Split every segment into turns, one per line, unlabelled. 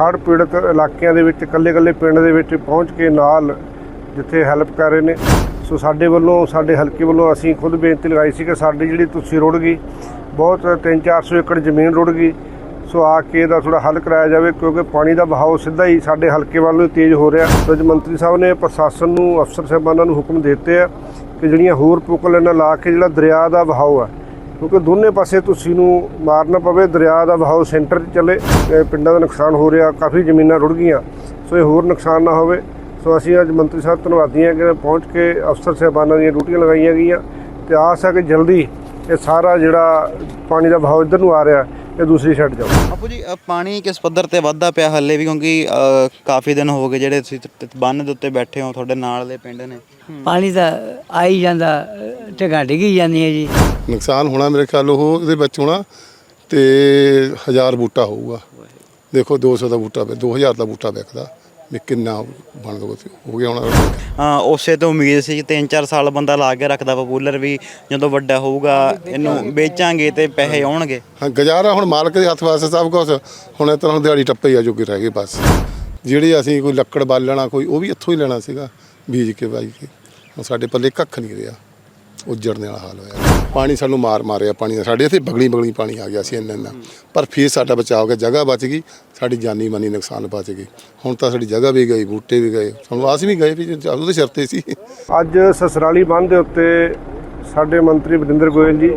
ਹੜ੍ਹ ਪੀੜਤ ਇਲਾਕਿਆਂ ਦੇ ਵਿੱਚ ਇਕੱਲੇ-ਇਕੱਲੇ ਪਿੰਡ ਦੇ ਵਿੱਚ ਪਹੁੰਚ ਕੇ ਨਾਲ ਜਿੱਥੇ ਹੈਲਪ ਕਰ ਰਹੇ ਨੇ। ਸੋ ਸਾਡੇ ਵੱਲੋਂ, ਸਾਡੇ ਹਲਕੇ ਵੱਲੋਂ ਅਸੀਂ ਖੁਦ ਬੇਨਤੀ ਲਗਾਈ ਸੀ ਕਿ ਸਾਡੀ ਜਿਹੜੀ ਤੁਸੀਂ ਰੁੜ ਗਈ, ਬਹੁਤ 3-400 ਏਕੜ ਜ਼ਮੀਨ ਰੁੜ ਗਈ। ਸੋ ਆ ਕੇ ਇਹਦਾ ਥੋੜਾ ਹੱਲ ਕਰਾਇਆ ਜਾਵੇ, ਕਿਉਂਕਿ ਪਾਣੀ ਦਾ ਵਹਾਅ ਸਿੱਧਾ ਹੀ ਸਾਡੇ ਹਲਕੇ ਵੱਲ ਨੂੰ ਤੇਜ਼ ਹੋ ਰਿਹਾ। ਸੋ ਮੰਤਰੀ ਸਾਹਿਬ ਨੇ ਪ੍ਰਸ਼ਾਸਨ ਨੂੰ, ਅਫਸਰ ਸਾਹਿਬਾਨਾਂ ਨੂੰ ਹੁਕਮ ਦੇ ਦਿੱਤੇ ਆ ਕਿ ਜਿਹੜੀਆਂ ਹੋਰ ਪੁਕਲਨਾਂ ਲਾ ਕੇ, ਜਿਹੜਾ ਦਰਿਆ ਦਾ ਵਹਾਅ ਆ ਕਿਉਂਕਿ ਦੋਨੇ ਪਾਸੇ ਤੁਸੀਂ ਨੂੰ ਮਾਰਨਾ ਪਵੇ, ਦਰਿਆ ਦਾ ਵਹਾਅ ਸੈਂਟਰ 'ਚ ਚੱਲੇ ਪਿੰਡਾਂ ਦਾ ਨੁਕਸਾਨ ਹੋ ਰਿਹਾ, ਕਾਫੀ ਜ਼ਮੀਨਾਂ ਰੁੜ ਗਈਆਂ, ਸੋ ਇਹ ਹੋਰ ਨੁਕਸਾਨ ਨਾ ਹੋਵੇ। ਸੋ ਅਸੀਂ ਅੱਜ ਮੰਤਰੀ ਸਾਹਿਬ ਧੰਨਵਾਦੀ ਹਾਂ ਕਿ ਪਹੁੰਚ ਕੇ ਅਫਸਰ ਸਾਹਿਬਾਨਾਂ ਦੀਆਂ ਡਿਊਟੀਆਂ ਲਗਾਈਆਂ ਗਈਆਂ ਤੇ ਆਸ ਹੈ ਕਿ ਜਲਦੀ ਇਹ ਸਾਰਾ ਜਿਹੜਾ ਪਾਣੀ ਦਾ ਵਹਾਅ ਇੱਧਰ ਨੂੰ ਆ ਰਿਹਾ। ਇਹ ਦੂਸਰੀ ਸਾਈਡ ਜਾਊ
ਆਪੂ ਜੀ ਅ, ਪਾਣੀ ਕਿਸ ਪੱਧਰ ਤੇ ਵੱਧਦਾ ਪਿਆ ਹੱਲੇ ਵੀ? ਕਿਉਂਕਿ ਅ, ਕਾਫੀ ਦਿਨ ਹੋ ਗਏ ਜਿਹੜੇ ਤੁਸੀਂ ਤ- ਤ- ਬੰਨ ਦੇ ਉੱਤੇ ਬੈਠੇ ਹੋ ਤੁਹਾਡੇ ਨਾਲ ਦੇ ਪਿੰਡ ਨੇ।
ਪਾਣੀ ਤਾਂ ਆ ਹੀ ਜਾਂਦਾ ਢਗਾ ਡਿੱਗੀ ਜਾਂਦੀ ਹੈ ਜੀ।
ਨੁਕਸਾਨ ਹੋਣਾ ਮੇਰੇ ਖਿਆਲ ਉਹ ਇਹਦੇ ਵਿੱਚ ਹੋਣਾ ਤੇ 1000 ਬੂਟਾ ਹੋਊਗਾ। ਦੇਖੋ 200 ਦਾ ਬੂਟਾ ਵੇ 2000 ਦਾ ਬੂਟਾ ਵਿਕਦਾ। ਵੀ ਕਿੰਨਾ ਬਣ ਦੋ ਹੋ ਗਿਆ ਹੋਣਾ
ਹਾਂ ਉਸੇ ਤੋਂ ਉਮੀਦ ਸੀ ਕਿ 3-4 ਸਾਲ ਬੰਦਾ ਲਾ ਕੇ ਰੱਖਦਾ ਪਪੂਲਰ ਵੀ ਜਦੋਂ ਵੱਡਾ ਹੋਊਗਾ ਇਹਨੂੰ ਵੇਚਾਂਗੇ ਤੇ ਪੈਸੇ ਆਉਣਗੇ।
ਹਾਂ ਗੁਜ਼ਾਰਾ ਹੁਣ ਮਾਲਕ ਦੇ ਹੱਥ ਵਾਸਤੇ ਸਭ ਕੁਝ ਹੁਣ ਇਸ ਤਰ੍ਹਾਂ ਦਿਹਾੜੀ ਟੱਪੇ ਆ ਜੋ ਕਿ ਰਹਿ ਗਏ ਬਸ। ਜਿਹੜੀ ਅਸੀਂ ਕੋਈ ਲੱਕੜ ਬਾਲਣਾ ਕੋਈ ਉਹ ਵੀ ਇੱਥੋਂ ਹੀ ਲੈਣਾ ਸੀਗਾ ਬੀਜ ਕੇ ਬਾਈ ਕੇ। ਹੁਣ ਸਾਡੇ ਪੱਲੇ ਕੱਖ ਨਹੀਂ ਰਿਹਾ ਉੱਜੜਨੇ ਵਾਲਾ ਹਾਲ ਹੋਇਆ। ਪਾਣੀ ਸਾਨੂੰ ਮਾਰ ਮਾਰਿਆ, ਪਾਣੀ ਦਾ। ਸਾਡੇ ਇੱਥੇ ਬਗਲੀ ਬਗਲੀ ਪਾਣੀ ਆ ਗਿਆ ਸੀ ਇੰਨਾ ਇੰਨਾ। ਪਰ ਫਿਰ ਸਾਡਾ ਬਚਾਅ ਹੋ ਗਿਆ, ਜਗ੍ਹਾ ਬਚ ਗਈ, ਸਾਡੀ ਜਾਨੀ ਮਾਨੀ ਨੁਕਸਾਨ ਬਚ ਗਈ ਹੁਣ ਤਾਂ ਸਾਡੀ ਜਗ੍ਹਾ ਵੀ ਗਈ, ਬੂਟੇ ਵੀ ਗਏ। ਸਾਨੂੰ ਆਸ ਵੀ ਗਏ ਵੀ ਉਹਦੇ ਸਿਰ ਸੀ।
ਅੱਜ ਸਸਰਾਲੀ ਬੰਨ੍ਹ ਦੇ ਉੱਤੇ ਸਾਡੇ ਮੰਤਰੀ ਵਰਿੰਦਰ ਗੋਇਲ ਜੀ,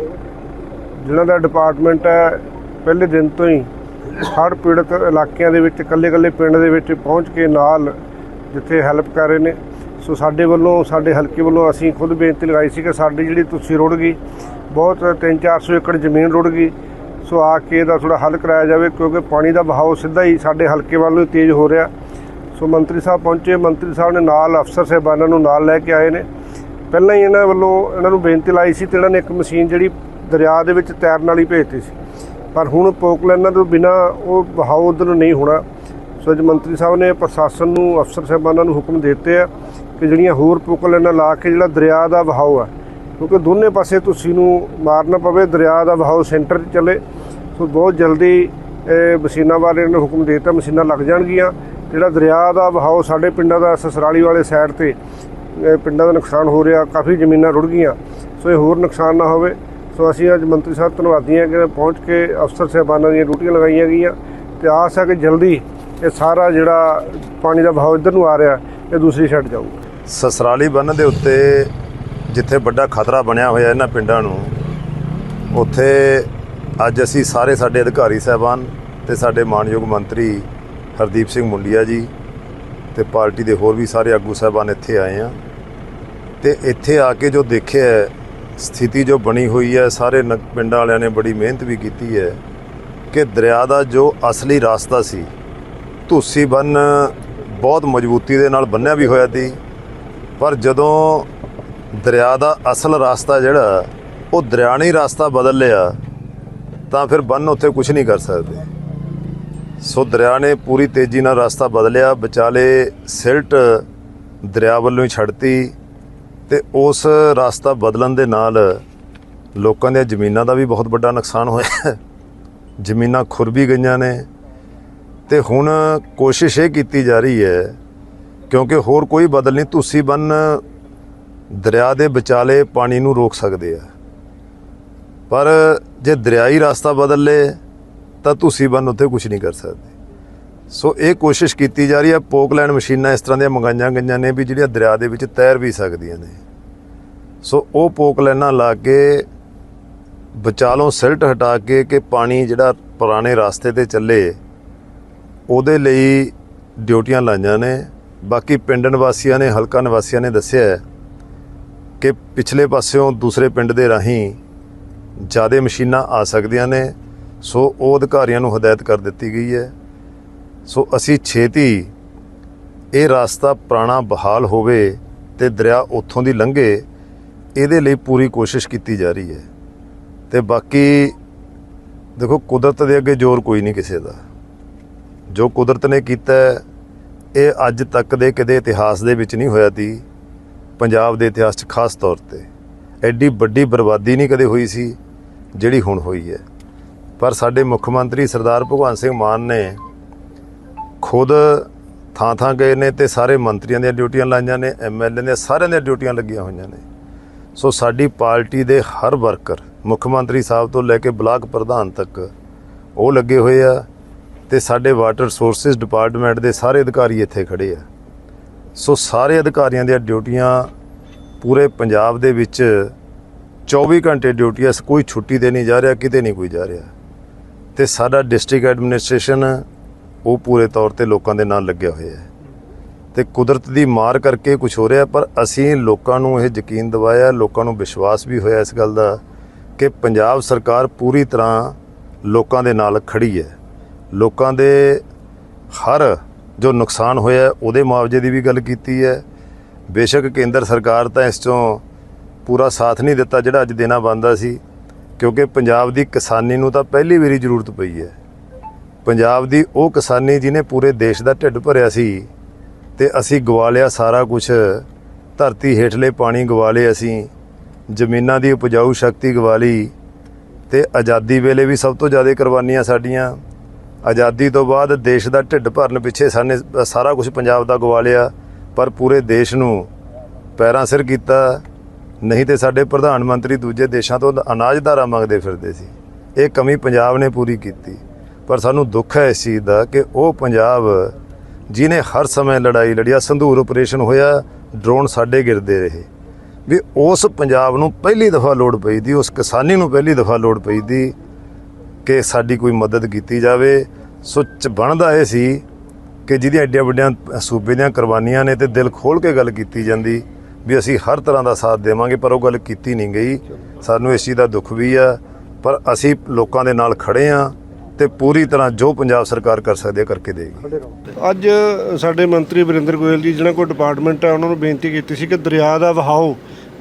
ਜਿਨ੍ਹਾਂ ਦਾ ਡਿਪਾਰਟਮੈਂਟ ਹੈ, ਪਹਿਲੇ ਦਿਨ ਤੋਂ ਹੀ ਹੜ੍ਹ ਪੀੜਤ ਇਲਾਕਿਆਂ ਦੇ ਵਿੱਚ, ਇਕੱਲੇ-ਇਕੱਲੇ ਪਿੰਡ ਦੇ ਵਿੱਚ ਪਹੁੰਚ ਕੇ ਨਾਲ ਜਿੱਥੇ ਹੈਲਪ ਕਰ ਰਹੇ ਨੇ। ਸੋ ਸਾਡੇ ਵੱਲੋਂ, ਸਾਡੇ ਹਲਕੇ ਵੱਲੋਂ ਅਸੀਂ ਖੁਦ ਬੇਨਤੀ ਲਗਾਈ ਸੀ ਕਿ ਸਾਡੀ ਜਿਹੜੀ ਤੁਸੀਂ ਰੁੜ ਗਈ, ਬਹੁਤ 3-400 ਏਕੜ ਜ਼ਮੀਨ ਰੁੜ ਗਈ। ਸੋ ਆ ਕੇ ਇਹਦਾ ਥੋੜਾ ਹੱਲ ਕਰਾਇਆ ਜਾਵੇ, ਕਿਉਂਕਿ ਪਾਣੀ ਦਾ ਬਹਾਓ ਸਿੱਧਾ ਹੀ ਸਾਡੇ ਹਲਕੇ ਵੱਲ ਨੂੰ ਤੇਜ਼ ਹੋ ਰਿਹਾ। ਸੋ ਮੰਤਰੀ ਸਾਹਿਬ ਪਹੁੰਚੇ, ਮੰਤਰੀ ਸਾਹਿਬ ਨੇ ਨਾਲ ਅਫਸਰ ਸਾਹਿਬਾਨਾਂ ਨੂੰ ਨਾਲ ਲੈ ਕੇ ਆਏ ਨੇ। ਪਹਿਲਾਂ ਹੀ ਇਹਨਾਂ ਵੱਲੋਂ ਇਹਨਾਂ ਨੂੰ ਬੇਨਤੀ ਲਾਈ ਸੀ ਤੇ ਇਹਨਾਂ ਨੇ ਇੱਕ ਮਸ਼ੀਨ ਜਿਹੜੀ ਦਰਿਆ ਦੇ ਵਿੱਚ ਤੈਰਨ ਵਾਲੀ ਭੇਜਤੀ ਸੀ। ਪਰ ਹੁਣ ਪੋਕਲੈਨਾਂ ਤੋਂ ਬਿਨਾ ਉਹ ਬਹਾਓ ਉਧਰ ਨੂੰ ਨਹੀਂ ਹੋਣਾ। ਸੋ ਅੱਜ ਮੰਤਰੀ ਸਾਹਿਬ ਨੇ ਪ੍ਰਸ਼ਾਸਨ ਨੂੰ, ਅਫਸਰ ਸਾਹਿਬਾਨਾਂ ਨੂੰ ਹੁਕਮ ਦੇ ਦਿੱਤੇ ਆ ਕਿ ਜਿਹੜੀਆਂ ਹੋਰ ਪੋਕਲੈਨਾਂ ਲਾ ਕੇ ਜਿਹੜਾ ਦਰਿਆ ਦਾ ਵਹਾਅ ਆ, ਕਿਉਂਕਿ ਦੋਨੇ ਪਾਸੇ ਤੁਸੀਂ ਨੂੰ ਮਾਰਨਾ ਪਵੇ, ਦਰਿਆ ਦਾ ਵਹਾਅ ਸੈਂਟਰ 'ਚ ਚੱਲੇ। ਸੋ ਬਹੁਤ ਜਲਦੀ ਇਹ ਮਸ਼ੀਨਾਂ ਬਾਰੇ ਇਹਨਾਂ ਨੂੰ ਹੁਕਮ ਦੇ ਦਿੱਤਾ, ਮਸ਼ੀਨਾਂ ਲੱਗ ਜਾਣਗੀਆਂ। ਜਿਹੜਾ ਦਰਿਆ ਦਾ ਵਹਾਅ ਸਾਡੇ ਪਿੰਡਾਂ ਦਾ, ਸਸਰਾਲੀ ਵਾਲੇ ਸਾਈਡ ਤੇ ਪਿੰਡਾਂ ਦਾ ਨੁਕਸਾਨ ਹੋ ਰਿਹਾ, ਕਾਫੀ ਜ਼ਮੀਨਾਂ ਰੁੜ ਗਈਆਂ। ਸੋ ਇਹ ਹੋਰ ਨੁਕਸਾਨ ਨਾ ਹੋਵੇ। ਸੋ ਅਸੀਂ ਅੱਜ ਮੰਤਰੀ ਸਾਹਿਬ ਧੰਨਵਾਦੀ ਹਾਂ ਕਿ ਪਹੁੰਚ ਕੇ ਅਫਸਰ ਸਾਹਿਬਾਨਾਂ ਦੀਆਂ ਡਿਊਟੀਆਂ ਲਗਾਈਆਂ ਗਈਆਂ। ਤੇ ਆਸ ਹੈ ਕਿ ਜਲਦੀ ਇਹ ਸਾਰਾ ਜਿਹੜਾ ਪਾਣੀ ਦਾ ਵਹਾਅ ਇੱਧਰ ਨੂੰ ਆ ਰਿਹਾ, ਇਹ ਦੂਸਰੀ ਸਾਈਡ ਜਾਊਗਾ।
ਸਸਰਾਲੀ ਬੰਨ ਦੇ ਉੱਤੇ ਜਿੱਥੇ ਵੱਡਾ ਖਤਰਾ ਬਣਿਆ ਹੋਇਆ ਇਹਨਾਂ ਪਿੰਡਾਂ ਨੂੰ, ਉੱਥੇ ਅੱਜ ਅਸੀਂ ਸਾਰੇ ਸਾਡੇ ਅਧਿਕਾਰੀ ਸਾਹਿਬਾਨ ਤੇ ਸਾਡੇ ਮਾਨਯੋਗ ਮੰਤਰੀ ਹਰਦੀਪ ਸਿੰਘ ਮੁੰਡੀਆ ਜੀ ਤੇ ਪਾਰਟੀ ਦੇ ਹੋਰ ਵੀ ਸਾਰੇ ਆਗੂ ਸਾਹਿਬਾਨ ਇੱਥੇ ਆਏ ਆ ਤੇ ਇੱਥੇ ਆ ਕੇ ਜੋ ਦੇਖਿਆ ਸਥਿਤੀ ਜੋ ਬਣੀ ਹੋਈ ਹੈ, ਸਾਰੇ ਨ- ਪਿੰਡਾਂ ਵਾਲਿਆਂ ਨੇ ਬੜੀ ਮਿਹਨਤ ਵੀ ਕੀਤੀ ਹੈ ਕਿ ਦਰਿਆ ਦਾ ਜੋ ਅਸਲੀ ਰਸਤਾ ਸੀ, ਧੂਸੀ ਬੰਨ ਬਹੁਤ ਮਜ਼ਬੂਤੀ ਦੇ ਨਾਲ ਬੰਨਿਆ ਵੀ ਹੋਇਆ ਸੀ। ਪਰ ਜਦੋਂ ਦਰਿਆ ਦਾ ਅਸਲ ਰਸਤਾ ਜਿਹੜਾ, ਉਹ ਦਰਿਆ ਨੇ ਰਸਤਾ ਬਦਲ ਲਿਆ, ਤਾਂ ਫਿਰ ਬੰਨ ਉੱਥੇ ਕੁਝ ਨਹੀਂ ਕਰ ਸਕਦੇ। ਸੋ ਦਰਿਆ ਨੇ ਪੂਰੀ ਤੇਜ਼ੀ ਨਾਲ ਰਸਤਾ ਬਦਲਿਆ, ਵਿਚਾਲੇ ਸਿਲਟ ਦਰਿਆ ਵੱਲੋਂ ਹੀ ਛੱਡਤੀ ਤੇ ਉਸ ਰਸਤਾ ਬਦਲਣ ਦੇ ਨਾਲ ਲੋਕਾਂ ਦੀਆਂ ਜ਼ਮੀਨਾਂ ਦਾ ਵੀ ਬਹੁਤ ਵੱਡਾ ਨੁਕਸਾਨ ਹੋਇਆ। ਜ਼ਮੀਨਾਂ ਖੁਰ ਵੀ ਗਈਆਂ ਨੇ ਤੇ ਹੁਣ ਕੋਸ਼ਿਸ਼ ਇਹ ਕੀਤੀ ਜਾ ਰਹੀ ਹੈ ਕਿਉਂਕਿ ਹੋਰ ਕੋਈ ਬਦਲ ਨਹੀਂ, ਤੁਸੀਂ ਬੰਨ ਦਰਿਆ ਦੇ ਵਿਚਾਲੇ ਪਾਣੀ ਨੂੰ ਰੋਕ ਸਕਦੇ ਆ। ਪਰ ਜੇ ਦਰਿਆਈ ਰਸਤਾ ਬਦਲ ਲੇ, ਤਾਂ ਤੁਸੀਂ ਬੰਨ ਉੱਤੇ ਕੁਝ ਨਹੀਂ ਕਰ ਸਕਦੇ। ਸੋ ਇਹ ਕੋਸ਼ਿਸ਼ ਕੀਤੀ ਜਾ ਰਹੀ ਹੈ ਪੋਕਲੈਂਡ ਮਸ਼ੀਨਾਂ ਇਸ ਤਰ੍ਹਾਂ ਦੀਆਂ ਮੰਗਾਈਆਂ ਗਈਆਂ ਨੇ ਵੀ ਜਿਹੜੀਆਂ ਦਰਿਆ ਦੇ ਵਿੱਚ ਤੈਰ ਵੀ ਸਕਦੀਆਂ ਨੇ। ਸੋ ਉਹ ਪੋਕਲੈਨਾਂ ਲਾ ਕੇ ਵਿਚਾਲੋਂ ਸਿਲਟ ਹਟਾ ਕੇ ਕਿ ਪਾਣੀ ਜਿਹੜਾ ਪੁਰਾਣੇ ਰਸਤੇ ਤੇ ਚੱਲੇ, ਉਹਦੇ ਲਈ ਡਿਊਟੀਆਂ ਲਾਈਆਂ ਨੇ। ਬਾਕੀ ਪਿੰਡ ਨਿਵਾਸੀਆਂ ਨੇ, ਹਲਕਾ ਨਿਵਾਸੀਆਂ ਨੇ ਦੱਸਿਆ ਕਿ ਪਿਛਲੇ ਪਾਸਿਓਂ ਦੂਸਰੇ ਪਿੰਡ ਦੇ ਰਾਹੀਂ ਜਿਆਦੇ ਮਸ਼ੀਨਾਂ ਆ ਸਕਦੀਆਂ ਨੇ। ਸੋ ਉਹ ਅਧਿਕਾਰੀਆਂ ਨੂੰ ਹਦਾਇਤ ਕਰ ਦਿੱਤੀ ਗਈ ਹੈ। ਸੋ ਅਸੀਂ ਛੇਤੀ ਇਹ ਰਸਤਾ ਪੁਰਾਣਾ ਬਹਾਲ ਹੋਵੇ ਤੇ ਦਰਿਆ ਉੱਥੋਂ ਦੀ ਲੰਘੇ, ਇਹਦੇ ਲਈ ਪੂਰੀ ਕੋਸ਼ਿਸ਼ ਕੀਤੀ ਜਾ ਰਹੀ ਹੈ। ਤੇ ਬਾਕੀ ਦੇਖੋ, ਕੁਦਰਤ ਦੇ ਅੱਗੇ ਜ਼ੋਰ ਕੋਈ ਨਹੀਂ ਕਿਸੇ ਦਾ। ਜੋ ਕੁਦਰਤ ਨੇ ਕੀਤਾ ਇਹ ਅੱਜ ਤੱਕ ਦੇ ਕਦੇ ਇਤਿਹਾਸ ਦੇ ਵਿੱਚ ਨਹੀਂ ਹੋਇਆ ਤੀ। ਪੰਜਾਬ ਦੇ ਇਤਿਹਾਸ 'ਚ ਖਾਸ ਤੌਰ ਤੇ ਐਡੀ ਵੱਡੀ ਬਰਬਾਦੀ ਨਹੀਂ ਕਦੇ ਹੋਈ ਸੀ ਜਿਹੜੀ ਹੁਣ ਹੋਈ ਹੈ। ਪਰ ਸਾਡੇ ਮੁੱਖ ਮੰਤਰੀ ਸਰਦਾਰ ਭਗਵੰਤ ਸਿੰਘ ਮਾਨ ਨੇ ਖੁਦ ਥਾਂ ਥਾਂ ਗਏ ਨੇ ਤੇ ਸਾਰੇ ਮੰਤਰੀਆਂ ਦੀਆਂ ਡਿਊਟੀਆਂ ਲਾਈਆਂ ਨੇ ਐਮਐਲਏ ਦੀਆਂ ਸਾਰਿਆਂ ਦੀਆਂ ਡਿਊਟੀਆਂ ਲੱਗੀਆਂ ਹੋਈਆਂ ਨੇ। ਸੋ ਸਾਡੀ ਪਾਰਟੀ ਦੇ ਹਰ ਵਰਕਰ, ਮੁੱਖ ਮੰਤਰੀ ਸਾਹਿਬ ਤੋਂ ਲੈ ਕੇ ਬਲਾਕ ਪ੍ਰਧਾਨ ਤੱਕ ਉਹ ਲੱਗੇ ਹੋਏ ਆ। ਤੇ ਸਾਡੇ ਵਾਟਰ ਰਿਸੋਰਸਸ ਡਿਪਾਰਟਮੈਂਟ ਦੇ ਸਾਰੇ ਅਧਿਕਾਰੀ ਇੱਥੇ ਖੜੇ ਆ। ਸੋ ਸਾਰੇ ਅਧਿਕਾਰੀਆਂ ਦੀਆਂ ਡਿਊਟੀਆਂ ਪੂਰੇ ਪੰਜਾਬ ਦੇ ਵਿੱਚ 24 ਘੰਟੇ ਡਿਊਟੀ ਆ, ਕੋਈ ਛੁੱਟੀ ਤੇ ਨਹੀਂ ਜਾ ਰਿਹਾ, ਕਿਤੇ ਨਹੀਂ ਕੋਈ ਜਾ ਰਿਹਾ। ਤੇ ਸਾਡਾ ਡਿਸਟ੍ਰਿਕਟ ਐਡਮਿਨਿਸਟ੍ਰੇਸ਼ਨ ਉਹ ਪੂਰੇ ਤੌਰ ਤੇ ਲੋਕਾਂ ਦੇ ਨਾਲ ਲੱਗਿਆ ਹੋਇਆ ਹੈ। ਤੇ ਕੁਦਰਤ ਦੀ ਮਾਰ ਕਰਕੇ ਕੁਝ ਹੋ ਰਿਹਾ, ਪਰ ਅਸੀਂ ਲੋਕਾਂ ਨੂੰ ਇਹ ਯਕੀਨ ਦਿਵਾਇਆ, ਲੋਕਾਂ ਨੂੰ ਵਿਸ਼ਵਾਸ ਵੀ ਹੋਇਆ ਇਸ ਗੱਲ ਦਾ ਕਿ ਪੰਜਾਬ ਸਰਕਾਰ ਪੂਰੀ ਤਰ੍ਹਾਂ ਲੋਕਾਂ ਦੇ ਨਾਲ ਖੜੀ ਹੈ। ਲੋਕਾਂ ਦੇ ਹਰ ਜੋ ਨੁਕਸਾਨ ਹੋਇਆ ਉਹਦੇ ਮੁਆਵਜ਼ੇ ਦੀ ਵੀ ਗੱਲ ਕੀਤੀ ਹੈ। ਬੇਸ਼ੱਕ ਕੇਂਦਰ ਸਰਕਾਰ ਤਾਂ ਇਸ ਤੋਂ ਪੂਰਾ ਸਾਥ ਨਹੀਂ ਦਿੱਤਾ ਜਿਹੜਾ ਅੱਜ ਦੇਣਾ ਬੰਦਾ ਸੀ, ਕਿਉਂਕਿ ਪੰਜਾਬ ਦੀ ਕਿਸਾਨੀ ਨੂੰ ਤਾਂ ਪਹਿਲੀ ਵਾਰੀ ਜ਼ਰੂਰਤ ਪਈ ਹੈ। ਪੰਜਾਬ ਦੀ ਉਹ ਕਿਸਾਨੀ ਜਿਹਨੇ ਪੂਰੇ ਦੇਸ਼ ਦਾ ਢਿੱਡ ਭਰਿਆ ਸੀ ਤੇ ਅਸੀਂ ਗਵਾ ਲਿਆ ਸਾਰਾ ਕੁਝ ਧਰਤੀ ਹੇਠਲੇ ਪਾਣੀ ਗਵਾ ਲਏ ਅਸੀਂ, ਜ਼ਮੀਨਾਂ ਦੀ ਉਪਜਾਊ ਸ਼ਕਤੀ ਗਵਾ ਲਈ ਤੇ ਆਜ਼ਾਦੀ ਵੇਲੇ ਵੀ ਸਭ ਤੋਂ ਜ਼ਿਆਦਾ ਕੁਰਬਾਨੀਆਂ ਸਾਡੀਆਂ। ਆਜ਼ਾਦੀ ਤੋਂ ਬਾਅਦ ਦੇਸ਼ ਦਾ ਢਿੱਡ ਭਰਨ ਪਿੱਛੇ ਸਾਨੇ ਸਾਰਾ ਕੁਝ ਪੰਜਾਬ ਦਾ ਗਵਾ ਲਿਆ ਪਰ ਪੂਰੇ ਦੇਸ਼ ਨੂੰ ਪੈਰਾਂ ਸਿਰ ਕੀਤਾ। ਨਹੀਂ ਤੇ ਸਾਡੇ ਪ੍ਰਧਾਨ ਮੰਤਰੀ ਦੂਜੇ ਦੇਸ਼ਾਂ ਤੋਂ ਅਨਾਜ ਧਾਰਾ ਮੰਗਦੇ ਫਿਰਦੇ ਸੀ। ਇਹ ਕਮੀ ਪੰਜਾਬ ਨੇ ਪੂਰੀ ਕੀਤੀ। ਪਰ ਸਾਨੂੰ ਦੁੱਖ ਹੈ ਇਸ ਚੀਜ਼ ਦਾ ਕਿ ਉਹ ਪੰਜਾਬ ਜਿਨੇ ਹਰ ਸਮੇਂ ਲੜਾਈ ਲੜਿਆ, ਸੰਧੂਰ ਆਪਰੇਸ਼ਨ ਹੋਇਆ ਡਰੋਨ ਸਾਡੇ ਗਿਰਦੇ ਰਹੇ। ਵੀ ਉਸ ਪੰਜਾਬ ਨੂੰ ਪਹਿਲੀ ਦਫਾ ਲੋੜ ਪਈ ਦੀ, ਉਸ ਕਿਸਾਨੀ ਨੂੰ ਪਹਿਲੀ ਦਫਾ ਲੋੜ ਪਈ ਦੀ। ਕਿ ਸਾਡੀ ਕੋਈ ਮਦਦ ਕੀਤੀ ਜਾਵੇ। ਸੁੱਚ ਬਣਦਾ ਇਹ ਸੀ ਕਿ ਜਿਹਦੀਆਂ ਐਡੀਆਂ ਵੱਡੀਆਂ ਸੂਬੇ ਦੀਆਂ ਕੁਰਬਾਨੀਆਂ ਨੇ ਤੇ ਦਿਲ ਖੋਲ ਕੇ ਗੱਲ ਕੀਤੀ ਜਾਂਦੀ ਵੀ ਅਸੀਂ ਹਰ ਤਰ੍ਹਾਂ ਦਾ ਸਾਥ ਦੇਵਾਂਗੇ, ਪਰ ਉਹ ਗੱਲ ਕੀਤੀ ਨਹੀਂ ਗਈ। ਸਾਨੂੰ ਇਸ ਚੀਜ਼ ਦਾ ਦੁੱਖ ਵੀ ਆ, ਪਰ ਅਸੀਂ ਲੋਕਾਂ ਦੇ ਨਾਲ ਖੜੇ ਆ ਤੇ ਪੂਰੀ ਤਰ੍ਹਾਂ ਜੋ ਪੰਜਾਬ ਸਰਕਾਰ ਕਰ ਸਕਦੀ ਹੈ ਕਰਕੇ ਦੇਗੀ।
ਅੱਜ ਸਾਡੇ ਮੰਤਰੀ ਵਰਿੰਦਰ ਗੋਇਲ ਜੀ, ਜਿਹਨਾਂ ਕੋਲ ਡਿਪਾਰਟਮੈਂਟ ਆ, ਉਹਨਾਂ ਨੂੰ ਬੇਨਤੀ ਕੀਤੀ ਸੀ ਕਿ ਦਰਿਆ ਦਾ ਵਹਾਓ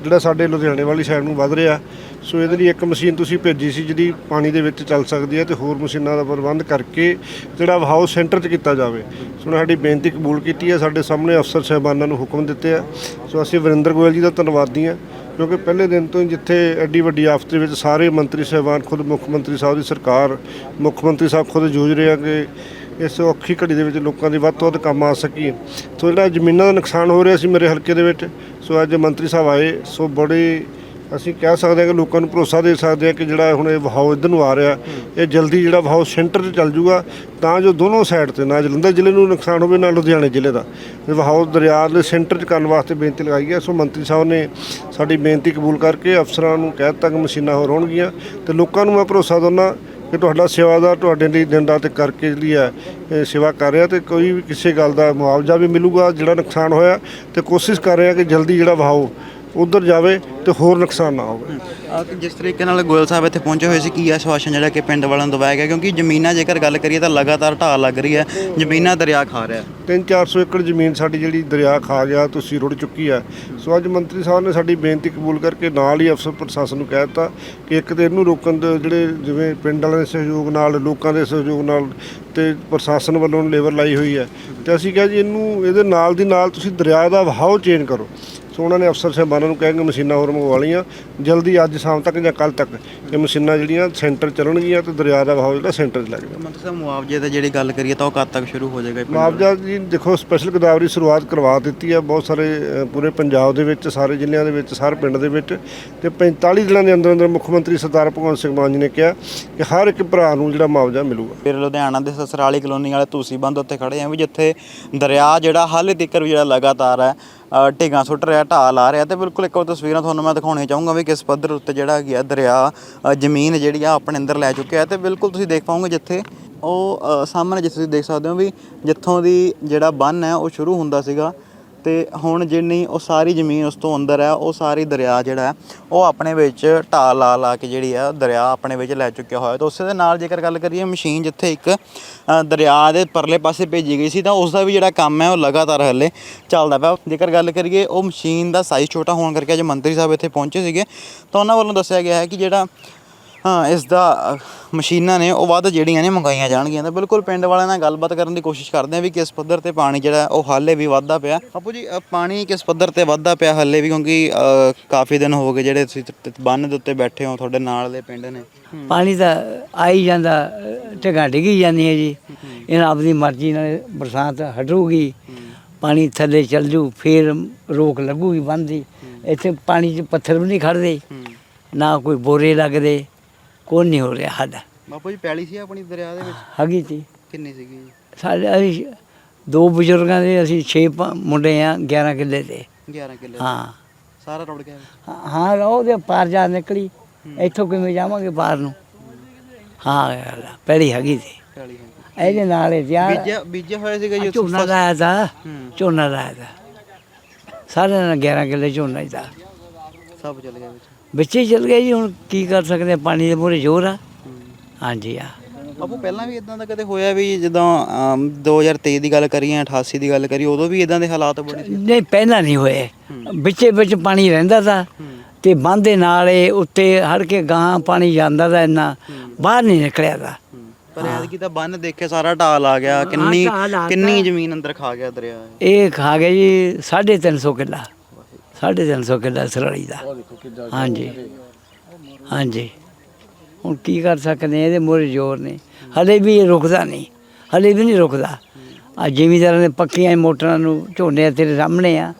ਜਿਹੜਾ ਸਾਡੇ ਲੁਧਿਆਣੇ ਵਾਲੀ ਸਾਈਡ ਨੂੰ ਵੱਧ ਰਿਹਾ ਸੋ ਇਹਦੇ ਲਈ ਇੱਕ ਮਸ਼ੀਨ ਤੁਸੀਂ ਭੇਜੀ ਸੀ ਜਿਹੜੀ ਪਾਣੀ ਦੇ ਵਿੱਚ ਚੱਲ ਸਕਦੀ ਹੈ ਤੇ ਹੋਰ ਮਸ਼ੀਨਾਂ ਦਾ ਪ੍ਰਬੰਧ ਕਰਕੇ ਜਿਹੜਾ ਵਹਾਓ ਸੈਂਟਰ 'ਚ ਕੀਤਾ ਜਾਵੇ। ਸੋ ਸਾਡੀ ਬੇਨਤੀ ਕਬੂਲ ਕੀਤੀ ਹੈ, ਸਾਡੇ ਸਾਹਮਣੇ ਅਫਸਰ ਸਾਹਿਬਾਨਾਂ ਨੂੰ ਹੁਕਮ ਦਿੱਤੇ ਆ। ਸੋ ਅਸੀਂ ਵਰਿੰਦਰ ਗੋਇਲ ਜੀ ਦਾ ਧੰਨਵਾਦੀ ਹਾਂ, ਕਿਉਂਕਿ ਪਹਿਲੇ ਦਿਨ ਤੋਂ ਹੀ ਜਿੱਥੇ ਐਡੀ ਵੱਡੀ ਆਫਤ ਦੇ ਵਿੱਚ ਸਾਰੇ ਮੰਤਰੀ ਸਾਹਿਬਾਨ, ਖੁਦ ਮੁੱਖ ਮੰਤਰੀ ਸਾਹਿਬ ਦੀ ਸਰਕਾਰ, ਮੁੱਖ ਮੰਤਰੀ ਸਾਹਿਬ ਖੁਦ ਜੂਝ ਰਹੇ ਆ ਕਿ ਇਸ ਔਖੀ ਘੜੀ ਦੇ ਵਿੱਚ ਲੋਕਾਂ ਦੀ ਵੱਧ ਤੋਂ ਵੱਧ ਕੰਮ ਆ ਸਕੀਏ ਸੋ ਜਿਹੜਾ ਜ਼ਮੀਨਾਂ ਦਾ ਨੁਕਸਾਨ ਹੋ ਰਿਹਾ ਸੀ ਮੇਰੇ ਹਲਕੇ ਦੇ ਵਿੱਚ, ਸੋ ਅੱਜ ਮੰਤਰੀ ਸਾਹਿਬ ਆਏ, ਸੋ ਬੜੇ ਅਸੀਂ ਕਹਿ ਸਕਦੇ ਹਾਂ ਕਿ ਲੋਕਾਂ ਨੂੰ ਭਰੋਸਾ ਦੇ ਸਕਦੇ ਹਾਂ ਕਿ ਜਿਹੜਾ ਹੁਣ ਇਹ ਵਹਾਓ ਇੱਧਰ ਨੂੰ ਆ ਰਿਹਾ, ਇਹ ਜਲਦੀ ਜਿਹੜਾ ਵਹਾਓ ਸੈਂਟਰ 'ਚ ਚੱਲ ਜੂਗਾ, ਤਾਂ ਜੋ ਦੋਨੋਂ ਸਾਈਡ ਤੇ ਨਾ ਜਲੰਧਰ ਜ਼ਿਲ੍ਹੇ ਨੂੰ ਨੁਕਸਾਨ ਹੋਵੇ, ਨਾ ਲੁਧਿਆਣੇ ਜ਼ਿਲ੍ਹੇ ਦਾ। ਇਹ ਵਹਾਓ ਦਰਿਆ ਦੇ ਸੈਂਟਰ 'ਚ ਕਰਨ ਵਾਸਤੇ ਬੇਨਤੀ ਲਗਾਈ ਹੈ। ਸੋ ਮੰਤਰੀ ਸਾਹਿਬ ਨੇ ਸਾਡੀ ਬੇਨਤੀ ਕਬੂਲ ਕਰਕੇ ਅਫਸਰਾਂ ਨੂੰ ਕਹਿ ਦਿੱਤਾ ਕਿ ਮਸ਼ੀਨਾਂ ਹੋਰ ਹੋਣਗੀਆਂ ਤੇ ਲੋਕਾਂ ਨੂੰ ਮੈਂ ਭਰੋਸਾ ਦਿੰਦਾ ਕਿ ਤੁਹਾਡਾ ਸੇਵਾਦਾਰ ਤੁਹਾਡੇ ਲਈ ਦਿਨ ਰਾਤ ਕਰਕੇ ਜਿਹੜੀ ਹੈ ਸੇਵਾ ਕਰ ਰਿਹਾ ਤੇ ਕੋਈ ਵੀ ਕਿਸੇ ਗੱਲ ਦਾ ਮੁਆਵਜ਼ਾ ਵੀ ਮਿਲੂਗਾ, ਜਿਹੜਾ ਨੁਕਸਾਨ ਹੋਇਆ ਤੇ ਕੋਸ਼ਿਸ਼ ਕਰ ਰਿਹਾ ਕਿ ਜਲਦੀ ਜਿਹੜਾ ਵਹਾਓ ਉਧਰ ਜਾਵੇ ਤੇ ਹੋਰ ਨੁਕਸਾਨ ਨਾ ਹੋਵੇ।
ਜਿਸ ਤਰੀਕੇ ਨਾਲ ਗੋਇਲ ਸਾਹਿਬ ਇੱਥੇ ਪਹੁੰਚੇ ਹੋਏ ਸੀ ਕੀ ਆਸ਼ਵਾਸਨ ਜਿਹੜਾ ਕਿ ਪਿੰਡ ਵਾਲਿਆਂ ਨੂੰ ਦਵਾਇਆ ਗਿਆ? ਕਿਉਂਕਿ ਜ਼ਮੀਨਾਂ ਜੇਕਰ ਗੱਲ ਕਰੀਏ ਤਾਂ ਲਗਾਤਾਰ ਢਾਹ ਲੱਗ ਰਹੀ ਹੈ ਜ਼ਮੀਨਾਂ ਦਰਿਆ ਖਾ ਰਿਹਾ
3-400 ਏਕੜ ਜ਼ਮੀਨ ਸਾਡੀ ਜਿਹੜੀ ਦਰਿਆ ਖਾ ਗਿਆ ਤੁਸੀਂ ਰੁੜ ਚੁੱਕੀ ਹੈ। ਸੋ ਅੱਜ ਮੰਤਰੀ ਸਾਹਿਬ ਨੇ ਸਾਡੀ ਬੇਨਤੀ ਕਬੂਲ ਕਰਕੇ ਨਾਲ ਹੀ ਅਫਸਰ ਪ੍ਰਸ਼ਾਸਨ ਨੂੰ ਕਹਿ ਦਿੱਤਾ ਕਿ ਇੱਕ ਤੇ ਇਹਨੂੰ ਰੋਕਣ ਦੇ ਜਿਹੜੇ ਜਿਵੇਂ ਪਿੰਡ ਵਾਲਿਆਂ ਦੇ ਸਹਿਯੋਗ ਨਾਲ ਲੋਕਾਂ ਦੇ ਸਹਿਯੋਗ ਨਾਲ ਤੇ ਪ੍ਰਸ਼ਾਸਨ ਵੱਲੋਂ ਲੇਬਰ ਲਾਈ ਹੋਈ ਹੈ। ਤੇ ਅਸੀਂ ਕਿਹਾ ਜੀ ਇਹਨੂੰ ਇਹਦੇ ਨਾਲ ਦੀ ਨਾਲ ਤੁਸੀਂ ਦਰਿਆ ਦਾ ਵਹਾਓ ਚੇਂਜ ਕਰੋ। ਸੋ ਉਹਨਾਂ ਨੇ ਅਫਸਰ ਸਾਹਿਬਾਨਾਂ ਨੂੰ ਕਹਿ ਕੇ ਮਸ਼ੀਨਾਂ ਹੋਰ ਮੰਗਵਾ ਲਈਆਂ। ਜਲਦੀ ਅੱਜ ਸ਼ਾਮ ਤੱਕ ਜਾਂ ਕੱਲ ਤੱਕ ਇਹ ਮਸ਼ੀਨਾਂ ਜਿਹੜੀਆਂ ਸੈਂਟਰ ਚੱਲਣਗੀਆਂ ਤੇ ਦਰਿਆ ਦਾ ਵਹਾਓ ਜਿਹੜਾ ਸੈਂਟਰ 'ਚ ਲੱਗ ਜਾਊਗਾ
ਮੰਤਰੀ ਸਾਹਿਬ ਮੁਆਵਜ਼ੇ ਤੇ ਜਿਹੜੀ ਗੱਲ ਕਰੀਏ ਤਾਂ ਉਹ ਕਦ ਤੱਕ ਸ਼ੁਰੂ ਹੋ ਜਾਏਗਾ
ਮੁਆਵਜ਼ਾ ਜੀ ਦੇਖੋ ਸਪੈਸ਼ਲ ਗੋਦਾਵਰੀ ਸ਼ੁਰੂਆਤ ਕਰਵਾ ਦਿੱਤੀ ਹੈ ਬਹੁਤ ਸਾਰੇ ਪੂਰੇ ਪੰਜਾਬ ਦੇ ਵਿੱਚ ਸਾਰੇ ਜ਼ਿਲ੍ਹਿਆਂ ਦੇ ਵਿੱਚ ਸਾਰੇ ਪਿੰਡ ਦੇ ਵਿੱਚ। ਤੇ 45 ਦਿਨਾਂ ਦੇ ਅੰਦਰ ਅੰਦਰ ਮੁੱਖ ਮੰਤਰੀ ਸਰਦਾਰ ਭਗਵੰਤ ਸਿੰਘ ਮਾਨ ਜੀ ਨੇ ਕਿਹਾ ਕਿ ਹਰ ਇੱਕ ਭਰਾ ਨੂੰ ਜਿਹੜਾ ਮੁਆਵਜ਼ਾ ਮਿਲੂਗਾ।
ਫਿਰ ਲੁਧਿਆਣਾ ਦੇ ਸਸਰਾਲੀ ਕਲੋਨੀ ਵਾਲੇ ਤੁਸੀਂ ਬੰਦ ਉੱਤੇ ਖੜੇ ਆ ਵੀ ਜਿੱਥੇ ਦਰਿਆ ਜਿਹੜਾ ਹਾਲੇ ਤੱਕ ਵੀ ਜਿਹੜਾ ਲਗਾਤਾਰ ਹੈ ਢੇਗਾਂ ਸੁੱਟ ਰਿਹਾ ਢਾਲ ਆ ਰਿਹਾ ਤੇ ਬਿਲਕੁਲ ਇੱਕ ਉਹ ਤਸਵੀਰਾਂ ਤੁਹਾਨੂੰ ਮੈਂ ਦਿਖਾਉਣੀਆਂ ਚਾਹੂੰਗਾ ਵੀ ਕਿਸ ਪੱਧਰ ਉੱਤੇ ਜਿਹੜਾ ਗਿਆ ਦਰਿਆ ਜ਼ਮੀਨ ਜਿਹੜੀ ਆ ਆਪਣੇ ਅੰਦਰ ਲੈ ਚੁੱਕਿਆ ਤੇ ਬਿਲਕੁਲ ਤੁਸੀਂ ਦੇਖ ਪਾਓਗੇ ਜਿੱਥੇ ਉਹ ਸਾਹਮਣੇ ਜਿੱਥੇ ਤੁਸੀਂ ਦੇਖ ਸਕਦੇ ਹੋ ਵੀ ਜਿੱਥੋਂ ਦੀ ਜਿਹੜਾ ਬੰਨ ਹੈ ਉਹ ਸ਼ੁਰੂ ਹੁੰਦਾ ਸੀਗਾ ਤੇ ਹੁਣ ਜਿੰਨੀ ਉਹ ਸਾਰੀ ਜ਼ਮੀਨ ਉਸ ਤੋਂ ਅੰਦਰ ਹੈ, ਉਹ ਸਾਰੀ ਦਰਿਆ ਜਿਹੜਾ ਹੈ, ਉਹ ਆਪਣੇ ਵਿੱਚ ਢਾਲ ਲਾ ਲਾ ਕੇ ਜਿਹੜੀ ਆ ਦਰਿਆ ਆਪਣੇ ਵਿੱਚ ਲੈ ਚੁੱਕਿਆ ਹੋਇਆ। ਤੇ ਉਸੇ ਦੇ ਨਾਲ ਜੇਕਰ ਗੱਲ ਕਰੀਏ, ਮਸ਼ੀਨ ਜਿੱਥੇ ਇੱਕ ਦਰਿਆ ਦੇ ਪਰਲੇ ਪਾਸੇ ਭੇਜੀ ਗਈ ਸੀ, ਤਾਂ ਉਸ ਦਾ ਵੀ ਜਿਹੜਾ ਕੰਮ ਹੈ, ਉਹ ਲਗਾਤਾਰ ਹੱਲੇ ਚੱਲਦਾ ਪਿਆ। ਜੇਕਰ ਗੱਲ ਕਰੀਏ, ਉਹ ਮਸ਼ੀਨ ਦਾ ਸਾਈਜ਼ ਛੋਟਾ ਹੋਣ ਕਰਕੇ ਅੱਜ ਮੰਤਰੀ ਸਾਹਿਬ ਇੱਥੇ ਪਹੁੰਚੇ ਸੀਗੇ, ਤਾਂ ਉਹਨਾਂ ਵੱਲੋਂ ਦੱਸਿਆ ਗਿਆ ਹੈ ਕਿ ਜਿਹੜਾ ਹਾਂ ਇਸ ਦਾ ਮਸ਼ੀਨਾਂ ਨੇ ਉਹ ਵੱਧ ਜਿਹੜੀਆਂ ਨੇ ਮੰਗਾਈਆਂ ਜਾਣਗੀਆਂ। ਤਾਂ ਬਿਲਕੁਲ ਪਿੰਡ ਵਾਲਿਆਂ ਨਾਲ ਗੱਲਬਾਤ ਕਰਨ ਦੀ ਕੋਸ਼ਿਸ਼ ਕਰਦੇ ਆ ਵੀ ਕਿਸ ਪੱਧਰ ਤੇ ਪਾਣੀ ਜਿਹੜਾ ਉਹ ਹਾਲੇ ਵੀ ਵੱਧਦਾ ਪਿਆ। ਆਪੂ ਜੀ ਅ, ਪਾਣੀ ਕਿਸ ਪੱਧਰ ਤੇ ਵੱਧਦਾ ਪਿਆ ਹਾਲੇ ਵੀ? ਕਿਉਂਕਿ ਅ, ਕਾਫੀ ਦਿਨ ਹੋ ਗਏ ਜਿਹੜੇ ਤੁਸੀਂ ਤ- ਤ- ਬੰਨ੍ਹ ਦੇ ਉੱਤੇ ਬੈਠੇ ਹੋ ਤੁਹਾਡੇ ਨਾਲ ਦੇ ਪਿੰਡ ਨੇ।
ਪਾਣੀ ਤਾਂ ਆਈ ਜਾਂਦਾ ਢਗਾ ਡਿੱਗੀ ਜਾਂਦੀਆਂ ਜੀ। ਇਹਨਾਂ ਆਪਣੀ ਮਰਜ਼ੀ ਨਾਲ ਬਰਸਾਤ ਹਟੂਗੀ। ਪਾਣੀ ਥੱਲੇ ਚੱਲ ਜੂ ਫਿਰ ਰੋਕ ਲੱਗੂਗੀ ਬੰਦ ਦੀ। ਇੱਥੇ ਪਾਣੀ 'ਚ ਪੱਥਰ ਵੀ ਨਹੀਂ ਖੜਦੇ। ਨਾ ਕੋਈ ਬੋਰੇ ਲੱਗਦੇ। ਕੋਈ ਨਹੀਂ ਹੋ ਰਿਹਾ ਹੱਦ
ਬਾਪੂ ਜੀ ਪੈਲੀ ਸੀ ਆਪਣੀ ਦਰਿਆ ਦੇ ਵਿੱਚ?
ਹੈਗੀ ਤੀ
ਕਿੰਨੀ ਸੀਗੀ? ਜੀ
ਸਾਡੇ ਅਸੀਂ ਦੋ ਬਜ਼ੁਰਗਾਂ ਦੇ ਅਸੀਂ 6 ਮੁੰਡੇ ਆ 11 ਕਿੱਲੇ ਦੇ।
11 ਕਿੱਲੇ
ਹਾਂ।
ਸਾਰਾ ਰੁੜ ਗਿਆ?
ਹਾਂ- ਹਾਂ ਉਹਦੇ ਪਾਰ ਜਾ ਨਿਕਲੀ। ਇੱਥੋਂ ਕਿਵੇਂ ਜਾਵਾਂਗੇ ਪਾਰ ਨੂੰ? ਹਾਂ ਗੱਲ ਆ, ਪਹਿਲੀ ਹੈਗੀ ਸੀ।
ਪੈਲੀ
ਇਹਦੇ ਨਾਲ ਹੀ ਯਾਰ
ਬੀਜਿਆ ਬੀਜਿਆ ਹੋਇਆ ਸੀਗਾ ਜੀ ਉੱਥੇ
ਝੋਨਾ ਲਾਇਆ
ਹੂੰ।
ਝੋਨਾ ਲਾਇਆ ਤਾ। ਸਾਰੇ ਨਾਲ 11 ਕਿੱਲੇ ਝੋਨਾ ਹੀ ਤਾ।
ਸਭ ਚਲ ਗਿਆ ਵਿੱਚ।
ਵਿੱਚ ਹੀ ਚਲ ਗਿਆ ਜੀ ਹੁਣ ਕੀ ਕਰ ਸਕਦੇ ਆ, ਪਾਣੀ ਦੇ ਮੂਹਰੇ ਜ਼ੋਰ ਆ। ਹਾਂਜੀ ਆ।
ਬਾਪੂ ਪਹਿਲਾਂ ਵੀ ਇਦਾਂ ਦਾ ਕਦੇ ਹੋਇਆ ਵੀ ਜਦੋਂ ਅਮ, 2023 ਦੀ ਗੱਲ ਕਰੀਏ 88 ਦੀ ਗੱਲ ਕਰੀਏ ਉਦੋਂ ਵੀ ਇਦਾਂ ਦੇ ਹਾਲਾਤ ਬਣੇ ਸੀ?
ਨਹੀਂ ਪਹਿਲਾਂ ਨਹੀਂ ਹੋਏ। ਵਿੱਚੇ ਵਿੱਚ ਪਾਣੀ ਰਹਿੰਦਾ ਤਾ ਤੇ ਬੰਦ ਦੇ ਨਾਲ ਇਹ ਉੱਤੇ ਹੜ ਕੇ ਗਾਂ ਪਾਣੀ ਜਾਂਦਾ ਤਾ ਇੰਨਾ ਬਾਹਰ ਨਹੀਂ ਨਿਕਲਿਆ ਤਾ।
ਪਰ ਐਤਕੀ ਤਾਂ ਬੰਨ ਦੇਖੇ ਸਾਰਾ ਢਾਲ ਆ ਗਿਆ ਕਿੰਨੀ
ਢਾਲ ਆ
ਕਿੰਨੀ ਜ਼ਮੀਨ ਅੰਦਰ ਖਾ ਗਿਆ ਦਰਿਆ
ਇਹ। ਖਾ ਗਿਆ ਜੀ 350 ਕਿੱਲਾ। 350 ਕਿੱਲਾ ਸਰਾਲੀ ਦਾ। ਹਾਂਜੀ। ਹਾਂਜੀ। ਹੁਣ ਕੀ ਕਰ ਸਕਦੇ ਆ ਇਹਦੇ ਮੋਰੇ ਜ਼ੋਰ ਨੇ ਹਲੇ ਵੀ ਇਹ ਰੁਕਦਾ ਨਹੀਂ। ਹਲੇ ਵੀ ਨਹੀਂ ਰੁਕਦਾ। ਆ ਜ਼ਿਮੀਦਾਰਾਂ ਦੇ ਪੱਕੀਆਂ ਮੋਟਰਾਂ ਨੂੰ ਝੋਨੇ ਤੇਰੇ ਸਾਹਮਣੇ ਆ।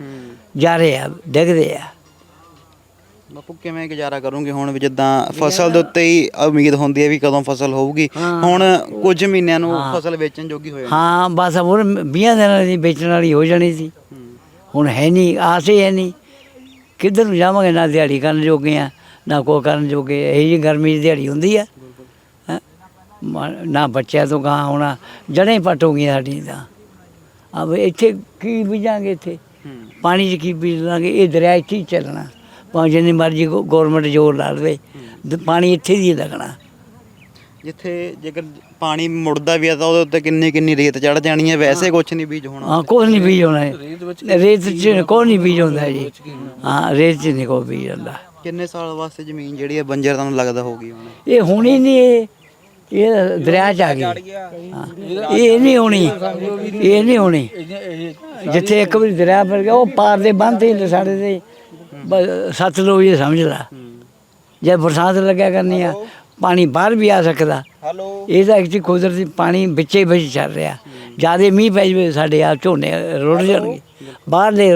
ਜਾ ਰਹੇ ਆ ਡਿੱਗਦੇ ਆ।
ਬਾਪੂ ਕਿਵੇਂ ਗੁਜ਼ਾਰਾ ਕਰੋਗੇ ਹੁਣ ਵੀ ਜਿੱਦਾਂ ਫਸਲ ਦੇ ਉੱਤੇ ਹੀ ਉਮੀਦ ਹੁੰਦੀ ਹੈ ਵੀ ਕਦੋਂ ਫਸਲ ਹੋਊਗੀ। ਹੁਣ ਕੁਝ ਮਹੀਨਿਆਂ ਨੂੰ ਫਸਲ ਵੇਚਣ ਜੋਗੀ ਹੋ ਜਾਣੀ
ਹਾਂ ਬਸ ਹੋਰ 20 ਦਿਨਾਂ ਦੀ ਵੇਚਣ ਵਾਲੀ ਹੋ ਜਾਣੀ ਸੀ। ਹੁਣ ਹੈ ਨਹੀਂ ਆਸ ਹੀ ਹੈ ਨਹੀਂ। ਕਿੱਧਰ ਨੂੰ ਜਾਵਾਂਗੇ? ਨਾ ਦਿਹਾੜੀ ਕਰਨ ਜੋਗੇ ਆ, ਨਾ ਕੋ ਕਰਨ ਜੋਗੇ। ਇਹ ਜੀ ਗਰਮੀ ਦੀ ਦਿਹਾੜੀ ਹੁੰਦੀ ਆ। ਹੈਂ। ਮ- ਨਾ ਬੱਚਿਆਂ ਤੋਂ ਗਾਂ ਹੋਣਾ ਜੜ੍ਹਾਂ ਹੀ ਪੱਟ ਹੋ ਗਈਆਂ ਸਾਡੀਆਂ ਤਾਂ। ਅਬ ਇੱਥੇ ਕੀ ਬੀਜਾਂਗੇ ਇੱਥੇ? ਪਾਣੀ 'ਚ ਕੀ ਬੀਜ ਲਾਂਗੇ? ਇਹ ਦਰਿਆ ਇੱਥੇ ਹੀ ਚੱਲਣਾ। ਭਾਵੇਂ ਜਿੰਨੀ ਮਰਜ਼ੀ ਗੌਰਮੈਂਟ ਜ਼ੋਰ ਲਾ ਲਵੇ। ਦ- ਪਾਣੀ ਇੱਥੇ ਦੀ ਲੱਗਣਾ।
ਜਿੱਥੇ ਜੇਕਰ ਪਾਣੀ ਮੁੜਦਾ ਵੀ ਆ ਤਾਂ ਉਹਦੇ ਉੱਤੇ ਕਿੰਨੀ ਕਿੰਨੀ ਰੇਤ ਚੜ ਜਾਣੀ ਹੈ ਵੈਸੇ ਕੁਝ ਨਹੀਂ ਬੀਜ ਹੋਣਾ।
ਹਾਂ ਕੋਈ ਨਹੀਂ ਬੀਜ ਹੋਣਾ। ਹੈ। ਰੇਤ ਚ ਕੋਈ ਨਹੀਂ ਬੀਜ ਹੁੰਦਾ ਜੀ। ਹਾਂ ਰੇਤ ਚ ਨਹੀਂ ਕੋਈ ਬੀਜ ਹੁੰਦਾ।
ਕਿੰਨੇ ਸਾਲ ਵਾਸਤੇ ਜ਼ਮੀਨ ਜਿਹੜੀ ਹੈ ਬੰਜਰ ਤੁਹਾਨੂੰ ਲੱਗਦਾ ਹੋਊਗੀ ਹੁਣ?
ਇਹ ਹੋਣੀ ਨਹੀਂ ਇਹ। ਇਹ ਦਰਿਆ ਚ ਆ ਗਈ। ਹਾਂ, ਇਹ ਨਹੀਂ ਹੋਣੀ। ਇਹ ਨਹੀਂ ਹੋਣੀ। ਜਿੱਥੇ ਇੱਕ ਵਾਰੀ ਦਰਿਆ ਪਰ ਗਿਆ ਉਹ ਪਾਰ ਦੇ ਬੰਦ ਹੀ ਸਾਡੇ ਦੇ ਬ- ਸਤਲੁਜ ਇਹ ਸਮਝ ਲਾ। ਜੇ ਬਰਸਾਤ ਲੱਗਿਆ ਕਰਨੀ ਆ ਪਾਣੀ ਬਾਹਰ ਵੀ ਆ ਸਕਦਾ।
ਹੈਲੋ।
ਇਹ ਤਾਂ ਐਕਚੁਅਲੀ ਕੁਦਰਤੀ ਪਾਣੀ ਵਿੱਚੇ ਵਿੱਚ ਚੱਲ ਰਿਹਾ। ਜਿਆਦੇ ਮੀਂਹ ਪੈ ਜਵੇ ਸਾਡੇ ਆ ਝੋਨੇ ਰੁੜ ਜਾਣਗੇ। ਬਾਹਰਲੇ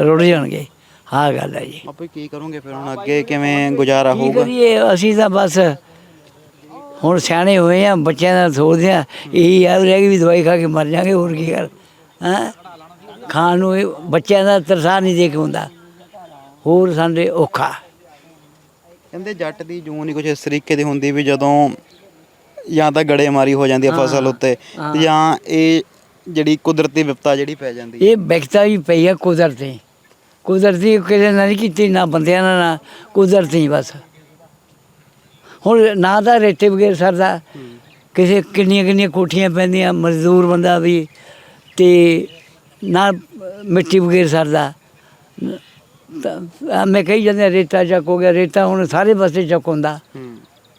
ਰੁੜ ਜਾਣਗੇ। ਹਾਂ ਗੱਲ ਹੈ ਜੀ।
ਆਪੇ ਕੀ ਕਰੋਗੇ ਫਿਰ ਹੁਣ ਅੱਗੇ? ਕਿਵੇਂ ਗੁਜ਼ਾਰਾ ਹੋਊਗਾ?
ਕਰੀਏ? ਅਸੀਂ ਤਾਂ ਬਸ ਹੁਣ ਸਿਆਣੇ ਹੋਏ ਆ ਬੱਚਿਆਂ ਦਾ ਸੋਚਦੇ ਆ ਇਹੀ ਆ ਰਹਿ ਗਈ ਵੀ ਦਵਾਈ ਖਾ ਕੇ ਮਰ ਜਾਗੇ ਹੋਰ ਕੀ ਕਰ ਹੈਂ? ਖਾਣ ਨੂੰ ਇਹ ਬੱਚਿਆਂ ਦਾ ਤਰਸਾ ਨਹੀਂ ਦੇ ਕੇ ਹੁੰਦਾ। ਹੋਰ ਸਾਡੇ ਔਖਾ।
ਕਹਿੰਦੇ ਜੱਟ ਦੀ ਜੂਨ ਹੀ ਕੁਝ ਇਸ ਤਰੀਕੇ ਦੀ ਹੁੰਦੀ ਵੀ ਜਦੋਂ ਜਾਂ ਤਾਂ ਗੜੇਮਾਰੀ ਹੋ ਜਾਂਦੀ ਹੈ ਫਸਲ ਉੱਤੇ ਜਾਂ ਇਹ ਜਿਹੜੀ ਕੁਦਰਤੀ ਵਿਪਤਾ ਜਿਹੜੀ ਪੈ ਜਾਂਦੀ ਹੈ
ਇਹ ਵਿਕਤਾ ਵੀ ਪਈ ਆ ਕੁਦਰਤੀ। ਕੁਦਰਤੀ ਕਿਸੇ ਨਾਲ ਨਹੀਂ ਕੀਤੀ ਨਾ ਬੰਦਿਆਂ ਨਾਲ ਨਾ ਕੁਦਰਤੀ ਬਸ। ਹੁਣ ਨਾ ਤਾਂ ਰੇਤੇ ਬਗੈਰ ਸਰਦਾ। ਕਿਸੇ ਕਿੰਨੀਆਂ ਕਿੰਨੀਆਂ ਕੋਠੀਆਂ ਪੈਂਦੀਆਂ ਮਜ਼ਦੂਰ ਬੰਦਾ ਵੀ ਤੇ ਨਾ ਮਿੱਟੀ ਬਗੈਰ ਸਰਦਾ। ਮੈਂ ਕਹੀ ਜਾਂਦੇ ਰੇਤਾ ਚੱਕ ਹੋ ਗਿਆ ਰੇਤਾ ਹੁਣ ਸਾਰੇ ਪਾਸੇ ਚੱਕ ਹੁੰਦਾ।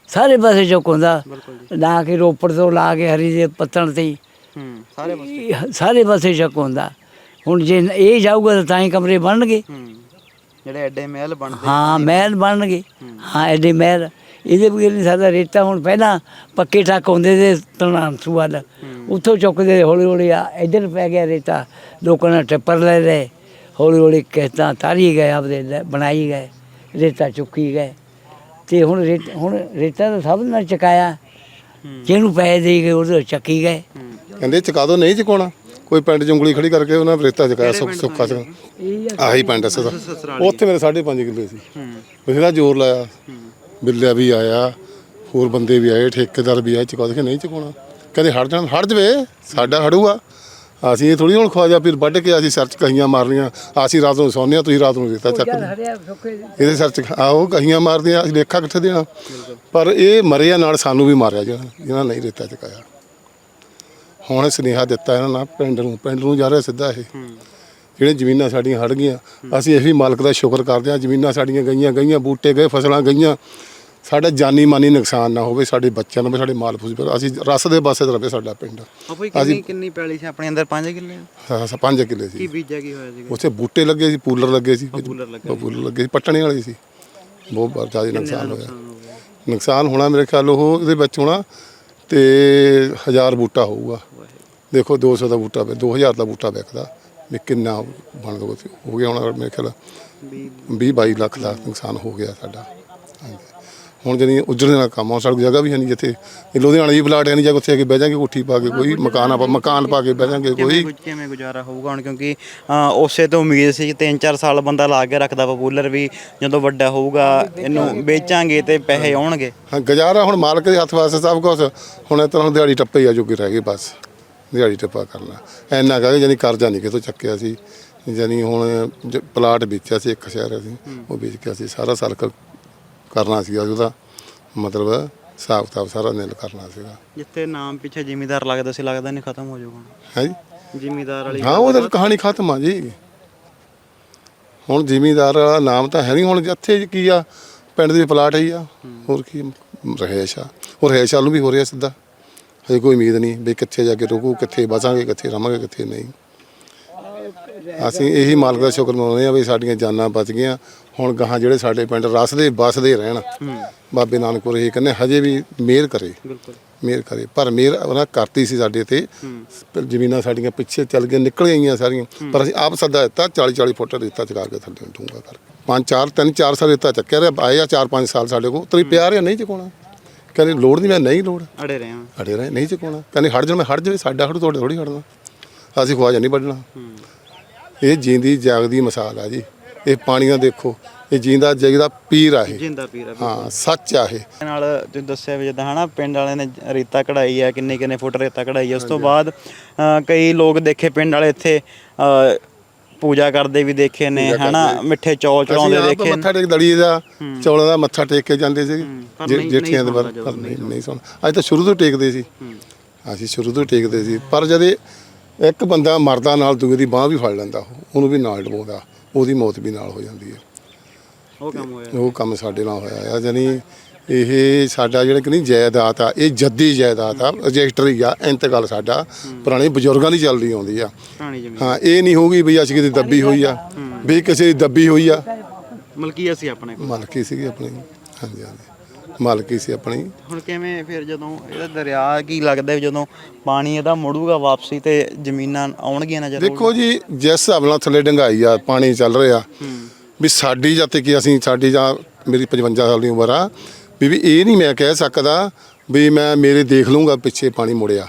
ਸਾਰੇ ਪਾਸੇ ਚੱਕ ਹੁੰਦਾ। ਲਾ ਕੇ ਰੋਪੜ ਤੋਂ ਲਾ ਕੇ ਹਰੀ ਦੇ ਪੱਤਣ ਤੇ
ਸਾਰੇ ਪਾਸੇ।
ਸਾਰੇ ਪਾਸੇ ਸ਼ੱਕ ਹੁੰਦਾ। ਹੁਣ ਜੇ ਇਹ ਜਾਊਗਾ ਤਾਂ ਤਾਂ ਹੀ ਕਮਰੇ ਬਣਨਗੇ।
ਜਿਹੜੇ ਐਡੇ ਮਹਿਲ ਬਣਦੇ
ਹਾਂ ਮਹਿਲ ਬਣਨਗੇ। ਹਾਂ। ਐਡੇ ਮਹਿਲ। ਇਹਦੇ ਬਗੈਰ ਨਹੀਂ ਸਾਡਾ ਰੇਤਾ ਹੁਣ ਪਹਿਲਾਂ ਪੱਕੇ ਠੱਕ ਹੁੰਦੇ ਤੇ ਤਨਾਂਸੂ ਵੱਲ ਉੱਥੋਂ ਚੁੱਕਦੇ ਹੌਲੀ ਹੌਲੀ ਆ ਇੱਧਰ ਪੈ ਗਿਆ ਰੇਤਾ। ਲੋਕਾਂ ਨੇ ਟੱਪਰ ਲੈ ਲਏ ਹੌਲੀ ਹੌਲੀ ਕਿਸ਼ਤਾਂ ਤਾਰੀ ਗਏ ਆਪਦੇ ਲੈ- ਬਣਾਈ ਗਏ ਰੇਤਾ ਚੁੱਕੀ ਗਏ। ਤੇ ਹੁਣ ਰੇਤ ਹੁਣ ਰੇਤਾ ਤਾਂ ਸਭ ਨਾਲ ਚਕਾਇਆ। ਜਿਹਨੂੰ ਪੈਸੇ ਦੇ ਗਏ ਉਹਦੇ ਚੱਕੀ ਗਏ।
ਕਹਿੰਦੇ ਚਕਾ ਦੋ ਨਹੀਂ ਚਕਾਉਣਾ। ਕੋਈ ਪਿੰਡ 'ਚ ਉਂਗਲੀ ਖੜੀ ਕਰਕੇ ਉਹਨਾਂ ਰੇਤਾ ਚਕਾਇਆ ਸੁੱਕ ਸੁੱਕਾ ਚ? ਆਹੀ ਪਿੰਡ ਸਦਾ। ਉੱਥੇ ਮੇਰੇ 5.5 ਕਿੱਲੇ ਸੀ। ਬਥੇਰਾ ਜ਼ੋਰ ਲਾਇਆ। ਬਿੱਲਿਆ ਵੀ ਆਇਆ ਹੋਰ ਬੰਦੇ ਵੀ ਆਏ ਠੇਕੇਦਾਰ ਵੀ ਆਏ ਚਕਾ ਦੇ। ਨਹੀਂ ਚਕਾਉਣਾ। ਕਹਿੰਦੇ ਹਟ ਜਾਣ ਹਟ ਜਵੇ ਸਾਡਾ ਹੜੂਗਾ ਅਸੀਂ ਇਹ ਥੋੜੀ ਹੁਣ ਖਵਾਜਾ ਫਿਰ ਵੱਢ ਕੇ ਅਸੀਂ ਸਰਚ ਕਹੀਆਂ ਮਾਰਨੀਆਂ ਅਸੀਂ ਰਾਤ ਨੂੰ ਸੌਂਦੇ ਹਾਂ ਤੁਸੀਂ ਰਾਤ ਨੂੰ ਰੇਤਾ ਚੱਕ ਲਓ। ਇਹਦੇ ਸਰਚ ਆਓ ਕਹੀਆਂ ਮਾਰਦੀਆਂ ਅਸੀਂ ਲੇਖਾ ਕਿੱਥੇ ਦੇਣਾ ਪਰ ਇਹ ਮਰਿਆ ਨਾਲ ਸਾਨੂੰ ਵੀ ਮਾਰਿਆ ਜਾਣਾ ਜਿਹਨਾਂ ਨਹੀਂ ਰੇਤਾ ਚਕਾਇਆ। ਹੁਣ ਸੁਨੇਹਾ ਦਿੱਤਾ ਇਹਨਾਂ ਨਾਲ ਪਿੰਡ ਨੂੰ ਪਿੰਡ ਨੂੰ ਜਾ ਰਿਹਾ ਸਿੱਧਾ ਇਹ। ਜਿਹੜੇ ਜ਼ਮੀਨਾਂ ਸਾਡੀਆਂ ਹੜ ਗਈਆਂ ਅਸੀਂ ਇਹ ਵੀ ਮਾਲਕ ਦਾ ਸ਼ੁਕਰ ਕਰਦੇ ਹਾਂ ਜ਼ਮੀਨਾਂ ਸਾਡੀਆਂ ਗਈਆਂ ਗਈਆਂ ਬੂਟੇ ਗਏ ਫਸਲਾਂ ਗਈਆਂ। ਸਾਡਾ ਜਾਨੀ ਮਾਨੀ ਨੁਕਸਾਨ ਨਾ ਹੋਵੇ ਸਾਡੇ ਬੱਚਿਆਂ ਨੂੰ ਵੀ ਸਾਡੇ ਮਾਲ ਫੂਸ ਪਰ ਅਸੀਂ ਰਸ ਦੇ ਪਾਸੇ ਤੇ ਰਵੇ ਸਾਡਾ ਪਿੰਡ।
ਆਪੇ ਕਿੰਨੀ ਕਿੰਨੀ ਪੈਲੀ ਸੀ? ਆਪਣੇ ਅੰਦਰ 5 ਕਿੱਲੇ
ਹਾਂ, ਪੰਜ ਕਿੱਲੇ
ਕੀ
ਸੀ
ਬੀਜਿਆ ਕੀ ਹੋਇਆ ਸੀਗਾ?
ਉੱਥੇ ਬੂਟੇ ਲੱਗੇ ਸੀ ਪੂਲਰ ਲੱਗੇ ਸੀ।
ਪੂਲਰ ਲੱਗੇ।
ਪੂਲਰ ਲੱਗੇ ਸੀ ਪੱਟਣੇ ਵਾਲੀ ਸੀ। ਬਹੁਤ ਜ਼ਿਆਦਾ ਨੁਕਸਾਨ ਹੋਇਆ। ਨੁਕਸਾਨ ਹੋਣਾ ਮੇਰੇ ਖਿਆਲ ਉਹ ਇਹਦੇ ਵਿੱਚ ਹੋਣਾ ਤੇ ਹਜ਼ਾਰ ਬੂਟਾ ਹੋਊਗਾ। ਦੇਖੋ 200 ਦਾ ਬੂਟਾ ਵੇ 2000 ਦਾ ਬੂਟਾ ਵਿਕਦਾ। ਵੀ ਕਿੰਨਾ ਬਣ ਦੋ ਹੋ ਗਿਆ ਹੁਣ ਮੇਰੇ ਖਿਆਲ। 20 22 ਲੱਖ ਦਾ ਨੁਕਸਾਨ ਹੋ ਗਿਆ ਸਾਡਾ। ਹਾਂਜੀ। ਹੁਣ ਜਣੀ ਉੱਜੜਨ ਦਾ ਕੰਮ ਆ ਸਾਡੀ ਜਗ੍ਹਾ ਵੀ ਹੈ ਨਹੀਂ ਜਿੱਥੇ। ਇਹ ਲੁਧਿਆਣਾ ਦੀ ਪਲਾਟ ਹੈ ਨਹੀਂ ਜਾਂ ਉੱਥੇ ਆ ਕੇ ਬਹਿ ਜਾਾਂਗੇ ਕੋਠੀ ਪਾ ਕੇ ਕੋਈ ਮਕਾਨ ਆਪਾਂ ਮਕਾਨ ਪਾ ਕੇ ਬਹਿ ਜਾਾਂਗੇ ਕੋਈ।
ਕਿਵੇਂ ਗੁਜ਼ਾਰਾ ਹੋਊਗਾ ਹੁਣ? ਕਿਉਂਕਿ ਅ, ਉਸੇ ਤੋਂ ਉਮੀਦ ਸੀ ਕਿ 3-4 ਸਾਲ ਬੰਦਾ ਲਾ ਕੇ ਰੱਖਦਾ ਪਪੂਲਰ ਵੀ ਜਦੋਂ ਵੱਡਾ ਹੋਊਗਾ ਇਹਨੂੰ ਵੇਚਾਂਗੇ ਤੇ ਪੈਸੇ ਆਉਣਗੇ।
ਹਾਂ ਗੁਜ਼ਾਰਾ ਹੁਣ ਮਾਲਕ ਦੇ ਹੱਥ ਵਾਸਤੇ ਸਭ ਕੁਝ ਹੁਣ ਇਸ ਤਰ੍ਹਾਂ ਦਿਹਾੜੀ ਟੱਪੇ ਹੀ ਆ ਜੋਗੇ ਰਹਿ ਗਏ ਬਸ। ਦਿਹਾੜੀ ਟੱਪਾ ਕਰਨਾ। ਇੰਨਾ ਕਹੇ ਜਾਨੀ ਕਰਜ਼ਾ ਨਹੀਂ ਕਿਤੋਂ ਚੱਕਿਆ ਸੀ। ਜਾਨੀ ਹੁਣ ਜ- ਪਲਾਟ ਵੇਚਿਆ ਸੀ ਇੱਕ ਸ਼ਹਿਰ ਅਸੀਂ ਉਹ ਵੇਚ ਕੇ ਅਸੀਂ ਸਾਰਾ ਸਰਕਲ ਕਰਨਾ ਸੀਗਾ ਉਹਦਾ ਮਤਲਬ ਹਿਸਾਬ ਕਿਤਾਬ ਸਾਰਾ ਨਿਲ ਕਰਨਾ ਸੀਗਾ।
ਜਿੱਥੇ ਨਾਮ ਪਿੱਛੇ ਜ਼ਿਮੀਦਾਰ ਲੱਗਦਾ ਸੀ ਲੱਗਦਾ ਨਹੀਂ ਖਤਮ ਹੋ ਜਾਊਗਾ।
ਹੈ ਜੀ?
ਜ਼ਿਮੀਦਾਰ ਵਾਲੀ
ਹਾਂ ਉਹ ਤਾਂ ਕਹਾਣੀ ਖਤਮ ਆ ਜੀ। ਹੁਣ ਜ਼ਿਮੀਂਦਾਰ ਵਾਲਾ ਨਾਮ ਤਾਂ ਹੈ ਨਹੀਂ ਹੁਣ ਇੱਥੇ ਕੀ ਆ ਪਿੰਡ ਦੇ ਪਲਾਟ ਹੀ ਆ। ਹੋਰ ਕੀ ਰਹਿਸ਼ ਆ। ਉਹ ਰਹਿਸ਼ ਵੱਲ ਨੂੰ ਵੀ ਹੋ ਰਿਹਾ ਸਿੱਧਾ। ਹਜੇ ਕੋਈ ਉਮੀਦ ਨਹੀਂ ਵੀ ਕਿੱਥੇ ਜਾ ਕੇ ਰੁਕੂ ਕਿੱਥੇ ਬਸਾਂਗੇ ਕਿੱਥੇ ਰਵਾਂਗੇ ਕਿੱਥੇ ਨਹੀਂ। ਅਸੀਂ ਇਹੀ ਮਾਲਕ ਦਾ ਸ਼ੁਕਰ ਮਨਾਉਂਦੇ ਆ ਵੀ ਸਾਡੀਆਂ ਜਾਨਾਂ ਬਚ ਗਈਆਂ। ਹੁਣ ਗਾਹਾਂ ਜਿਹੜੇ ਸਾਡੇ ਪਿੰਡ ਰਸਦੇ ਬਸਦੇ ਰਹਿਣ ਬਾਬੇ ਨਾਨਕਪੁਰ ਇਹ ਕਹਿੰਦੇ ਹਜੇ ਵੀ ਮਿਹਰ ਕਰੇ। ਮਿਹਰ ਕਰੇ। ਪਰ ਮਿਹਰ ਉਹਨਾਂ ਕਰਤੀ ਸੀ ਸਾਡੇ ਤੇ ਜ਼ਮੀਨਾਂ ਸਾਡੀਆਂ ਪਿੱਛੇ ਚੱਲ ਕੇ ਨਿਕਲ ਗਈਆਂ ਸਾਰੀਆਂ। ਪਰ ਅਸੀਂ ਆਪ ਸੱਦਾ ਦਿੱਤਾ 40 40 ਫੁੱਟ ਰੇਤਾ ਚਕਾ ਕੇ ਥੱਲੇ ਡੂੰਗਾ ਕਰਕੇ। ਪੰਜ ਚਾਰ ਤਿੰਨ ਚਾਰ ਸਾਲ ਰੇਤਾ ਚੱਕਿਆ ਰਿਹਾ। ਆਏ ਆ ਚਾਰ ਪੰਜ ਸਾਲ ਸਾਡੇ ਕੋਲ। ਤੇਰੀ ਪਿਆਰ ਆ ਨਹੀਂ ਚਕਾਉਣਾ। ਕਹਿੰਦੇ ਲੋੜ ਨਹੀਂ ਮੈਂ ਨਹੀਂ ਲੋੜ।
ਅੜੇ ਰਹੇ ਹਾਂ।
ਅੜੇ ਰਹੇ ਨਹੀਂ ਚਕਾਉਣਾ। ਕਹਿੰਦੇ ਹਟ ਜਾ ਮੈਂ ਹਟ ਜਾਵੇ ਸਾਡਾ ਹਟ ਤੁਹਾਡੇ ਥੋੜੀ ਹਟਣਾ। ਅਸੀਂ ਖਵਾਜਾ ਨਹੀਂ ਵੱਢਣਾ। ਇਹ ਜੀਂਦੀ ਜਾਗਦੀ ਮਿਸਾਲ ਆ ਜੀ। ਇਹ ਪਾਣੀਆਂ ਦੇਖੋ ਇਹ ਜੀਂਦਾ ਜਗਦਾ ਪੀਰ ਆ ਇਹ।
ਜਿੰਦਾ ਪੀਰਾ
ਹਾਂ ਸੱਚ ਆ ਇਹ।
ਨਾਲ ਤੁਸੀਂ ਦੱਸਿਆ ਵੀ ਜਿੱਦਾਂ ਹਨਾ ਪਿੰਡ ਵਾਲਿਆਂ ਨੇ ਰੇਤਾ ਕਢਾਈ ਆ ਕਿੰਨੇ ਕਿੰਨੇ ਫੁੱਟ ਰੇਤਾ ਕਢਾਈ ਆ ਉਸ ਤੋਂ ਬਾਅਦ ਅ, ਕਈ ਲੋਕ ਦੇਖੇ ਪਿੰਡ ਵਾਲੇ ਇੱਥੇ ਅ, ਪੂਜਾ ਕਰਦੇ ਵੀ ਦੇਖੇ ਨੇ ਹਨਾ ਮਿੱਠੇ ਚੌਲ
ਅਸੀਂ
ਚੜਾਉਂਦੇ
ਆਪ
ਦੇਖੇ
ਮੱਥਾ ਟੇਕ ਦੜੀ ਦਾ ਚੌਲਾਂ ਦਾ ਮੱਥਾ ਟੇਕ ਕੇ ਜਾਂਦੇ ਸੀ।
ਪਰ ਨਹੀਂ-
ਜੇਠੀਆਂ ਦੇ
ਨਹੀਂ
ਬਾਰੇ
ਸੁਣਦਾ
ਪਰ ਨਹੀਂ ਨਹੀਂ ਸੁਣ ਅੱਜ ਤਾਂ ਸ਼ੁਰੂ ਤੋਂ ਟੇਕਦੇ ਸੀ। ਅਸੀਂ ਸ਼ੁਰੂ ਤੋਂ ਟੇਕਦੇ ਸੀ। ਪਰ ਜਦੇ ਇੱਕ ਬੰਦਾ ਮਰਦਾ ਨਾਲ ਦੂਏ ਦੀ ਬਾਹ ਵੀ ਫੜ ਲੈਂਦਾ ਉਹ, ਉਹਨੂੰ ਵੀ ਨਾਲ ਡਬੋਦਾ ਉਹਦੀ ਮੌਤ ਵੀ ਨਾਲ ਹੋ ਜਾਂਦੀ ਹੈ।
ਉਹ ਕੰਮ ਹੋਇਆ।
ਉਹ ਕੰਮ ਸਾਡੇ ਨਾਲ ਹੋਇਆ ਆ ਜਾਨੀ ਇਹ ਸਾਡਾ ਜਿਹੜਾ ਕਿ ਨਹੀਂ ਜਾਇਦਾਦ ਆ ਇਹ ਜੱਦੀ ਜਾਇਦਾਦ ਆ ਰਜਿਸਟਰੀ ਆ ਇੰਤਕਾਲ ਸਾਡਾ ਪੁਰਾਣੇ ਬਜ਼ੁਰਗਾਂ ਦੀ ਚੱਲਦੀ ਆਉਂਦੀ ਆ।
ਪੁਰਾਣੀ ਜ਼ਮੀਨ।
ਹਾਂ ਇਹ ਨਹੀਂ ਹੋਊਗੀ ਵੀ ਅਸੀਂ ਕਿਤੇ ਦੱਬੀ ਹੋਈ ਆ ਵੀ ਕਿਸੇ ਦੀ ਦੱਬੀ ਹੋਈ ਆ।
ਮਲਕੀ ਅਸੀਂ ਆਪਣੇ ਕੋਲ।
ਮਾਲਕੀ ਸੀਗੀ ਆਪਣੀ ਹਾਂਜੀ ਹਾਂਜੀ। ਮਾਲਕੀ ਸੀ ਆਪਣੀ।
ਹੁਣ ਕਿਵੇਂ ਫਿਰ ਜਦੋਂ ਇਹਦਾ ਦਰਿਆ ਕੀ ਲੱਗਦਾ ਵੀ ਜਦੋਂ ਪਾਣੀ ਇਹਦਾ ਮੁੜੂਗਾ ਵਾਪਸੀ ਤੇ ਜ਼ਮੀਨਾਂ ਆਉਣਗੀਆਂ ਨਾ ਜਦੋਂ
ਦੇਖੋ ਜੀ ਜਿਸ ਹਿਸਾਬ ਨਾਲ ਥੱਲੇ ਡੰਗਾਈ ਆ ਪਾਣੀ ਚੱਲ ਰਿਹਾ ਵੀ ਸਾਡੀ ਜਾਤੇ ਕਿ ਅਸੀਂ ਸਾਡੀ ਜਾਂ ਮੇਰੀ 55 ਸਾਲ ਦੀ ਉਮਰ ਆ ਵੀ ਵੀ ਇਹ ਨਹੀਂ ਮੈਂ ਕਹਿ ਸਕਦਾ ਵੀ ਮੈਂ ਮੇਰੇ ਦੇਖ ਲੂੰਗਾ ਪਿੱਛੇ ਪਾਣੀ ਮੁੜਿਆ।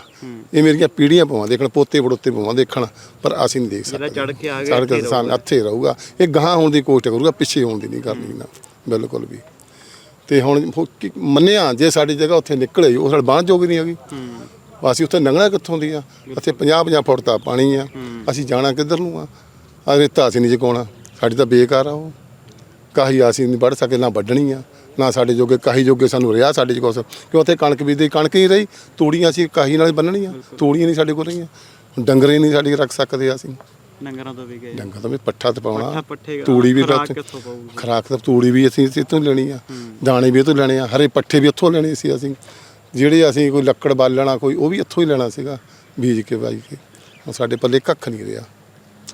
ਇਹ ਮੇਰੀਆਂ ਪੀੜ੍ਹੀਆਂ ਪਵਾਂ ਦੇਖਣ ਪੋਤੇ ਪੜੋਤੇ ਪਵਾਂ ਦੇਖਣ ਪਰ ਅਸੀਂ ਨਹੀਂ ਦੇਖ ਸਕਦੇ।
ਜਿਹੜਾ ਚੜ੍ਹ ਕੇ ਆ ਗਿਆ
ਸਾਨ ਇੱਥੇ ਰਹੂਗਾ। ਇਹ ਗਾਹਾਂ ਹੋਣ ਦੀ ਕੋਸ਼ਿਸ਼ ਕਰੂਗਾ ਪਿੱਛੇ ਹੋਣ ਦੀ ਨਹੀਂ ਕਰਨੀ ਨਾ ਬਿਲਕੁਲ ਵੀ। ਤੇ ਹੁਣ ਕੀ- ਮੰਨਿਆ ਜੇ ਸਾਡੀ ਜਗ੍ਹਾ ਉੱਥੇ ਨਿਕਲੇ ਉਹ ਸਾਡੇ ਬਾਂਹ ਜੋਗੀ ਨਹੀਂ ਹੈਗੀ। ਅਸੀਂ ਉੱਥੇ ਲੰਘਣਾ ਕਿੱਥੋਂ ਦੀ ਆ? ਇੱਥੇ 50 50 ਫੁੱਟ ਦਾ ਪਾਣੀ ਆ। ਅਸੀਂ ਜਾਣਾ ਕਿੱਧਰ ਨੂੰ ਆ? ਆ ਰੇਤਾ ਅਸੀਂ ਨਹੀਂ ਚਕਾਉਣਾ। ਸਾਡੀ ਤਾਂ ਬੇਕਾਰ ਆ ਉਹ। ਕਾਹੀ ਅਸੀਂ ਨਹੀਂ ਵੱਢ ਸਕੇ ਨਾ ਵੱਢਣੀ ਆ ਨਾ ਸਾਡੇ ਜੋਗੇ ਕਾਹੀ ਜੋਗੇ ਸਾਨੂੰ ਰਿਹਾ ਸਾਡੇ ਚ ਕੁਛ। ਕਿਉਂ ਉੱਥੇ ਕਣਕ ਬੀਜਦੇ ਕਣਕ ਹੀ ਰਹੀ ਤੂੜੀਆਂ ਅਸੀਂ ਕਾਹੀ ਨਾਲ ਬੰਨਣੀਆਂ। ਤੂੜੀਆਂ ਨਹੀਂ ਸਾਡੇ ਕੋਲ ਰਹੀਆਂ। ਡੰਗਰੇ ਨਹੀਂ ਸਾਡੀ ਰੱਖ ਸਕਦੇ ਅਸੀਂ।
ਡੰਗਰਾਂ ਤੋਂ ਵੀ ਗਏ।
ਡੰਗਰ ਤਾਂ ਵੀ ਪੱਠਾ ਤੇ ਪਾਉਣਾ।
ਪੱਠਾ
ਤੂੜੀ ਵੀ
ਖੁਰਾਕ
ਤਾਂ-
ਕਿੱਥੋਂ ਪਾਊਗੀ?
ਖੁਰਾਕ ਤਾਂ ਤੂੜੀ ਵੀ ਅਸੀਂ ਇੱਥੋਂ ਲੈਣੀ ਆ। ਦਾਣੇ ਵੀ ਇੱਥੋਂ ਲੈਣੇ ਆ। ਹਰੇ ਪੱਠੇ ਵੀ ਇੱਥੋਂ ਲੈਣੇ ਸੀ ਅਸੀਂ। ਜਿਹੜੇ ਅਸੀਂ ਕੋਈ ਲੱਕੜ ਬਾਲਣਾ ਕੋਈ ਉਹ ਵੀ ਇੱਥੋਂ ਹੀ ਲੈਣਾ ਸੀਗਾ ਬੀਜ ਕੇ ਬਾਈ ਕੇ। ਹੁਣ ਸਾਡੇ ਪੱਲੇ ਕੱਖ ਨਹੀਂ ਰਿਹਾ।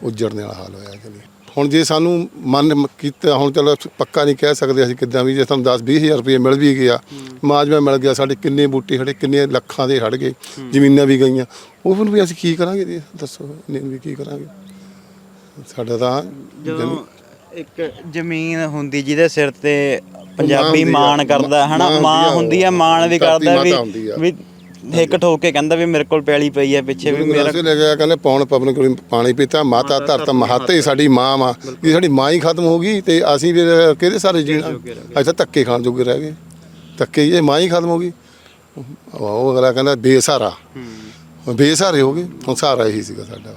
ਉੱਜੜਨ ਵਾਲਾ ਹਾਲ ਹੋਇਆ ਨਹੀਂ। ਹੁਣ ਜੇ ਸਾਨੂੰ ਮਨ ਕੀਤਾ ਹੁਣ ਚਲੋ ਪੱਕਾ ਨਹੀਂ ਕਹਿ ਸਕਦੇ ਅਸੀਂ ਕਿੱਦਾਂ ਵੀ ਜੇ ਸਾਨੂੰ 10 20000 ਰੁਪਏ ਮਿਲ ਵੀ ਗਿਆ ਮਾਜਵਾ ਮਿਲ ਗਿਆ ਸਾਡੇ ਕਿੰਨੇ ਬੂਟੇ ਖੜੇ ਕਿੰਨੇ ਲੱਖਾਂ ਦੇ ਹੜ ਗਏ ਜ਼ਮੀਨਾਂ ਵੀ ਗਈਆਂ। ਉਹ ਫਿਰ ਵੀ ਅਸੀਂ ਕੀ ਕਰਾਂਗੇ ਜੀ? ਦੱਸੋ ਨਹੀਂ ਵੀ ਕੀ ਕਰਾਂਗੇ? ਸਾਡਾ ਤਾਂ
ਜਦੋਂ ਇੱਕ ਜ਼ਮੀਨ ਹੁੰਦੀ ਜਿਹਦੇ ਸਿਰ ਤੇ ਪੰਜਾਬੀ
ਆ,
ਮਾਣ ਕਰਦਾ ਹਨਾ?
ਮਾਂ ਹੁੰਦੀ ਆ,
ਆ ਮਾਣ ਵੀ ਕਰਦਾ ਵੀ
ਆ।
ਵੀ ਹਿੱਕ ਠੋਕ ਕੇ ਕਹਿੰਦਾ ਵੀ ਮੇਰੇ ਕੋਲ ਪੈਲੀ ਪਈ ਹੈ ਪਿੱਛੇ ਵੀ ਮੇਰਾ
ਮੇਰਾ ਲੈ ਗਿਆ ਕਹਿੰਦੇ ਪੌਣ ਪਵਨ ਕੋਲ ਪਾਣੀ ਪੀਤਾ ਮਾਤਾ ਧਰਤ ਮਹਾਤੇ ਸਾਡੀ ਮਾਂ ਵਾ। ਇਹ ਸਾਡੀ ਮਾਂ ਹੀ ਖਤਮ ਹੋ ਗਈ ਤੇ ਅਸੀਂ ਫਿਰ ਕਿਹਦੇ ਸਾਰੇ ਜੀਣਾ? ਅਸੀਂ ਤਾਂ ਧੱਕੇ ਖਾਣ ਜੋਗੇ ਰਹਿ ਗਏ। ਧੱਕੇ ਇਹ ਮਾਂ ਹੀ ਖਤਮ ਹੋ ਗਈ। ਉਹ ਅਗਲਾ ਕਹਿੰਦਾ ਬੇਸਹਾਰਾ। ਬੇਸਹਾਰੇ ਹੋ ਗਏ। ਹੁਣ ਸਹਾਰਾ ਇਹੀ ਸੀਗਾ ਸਾਡਾ।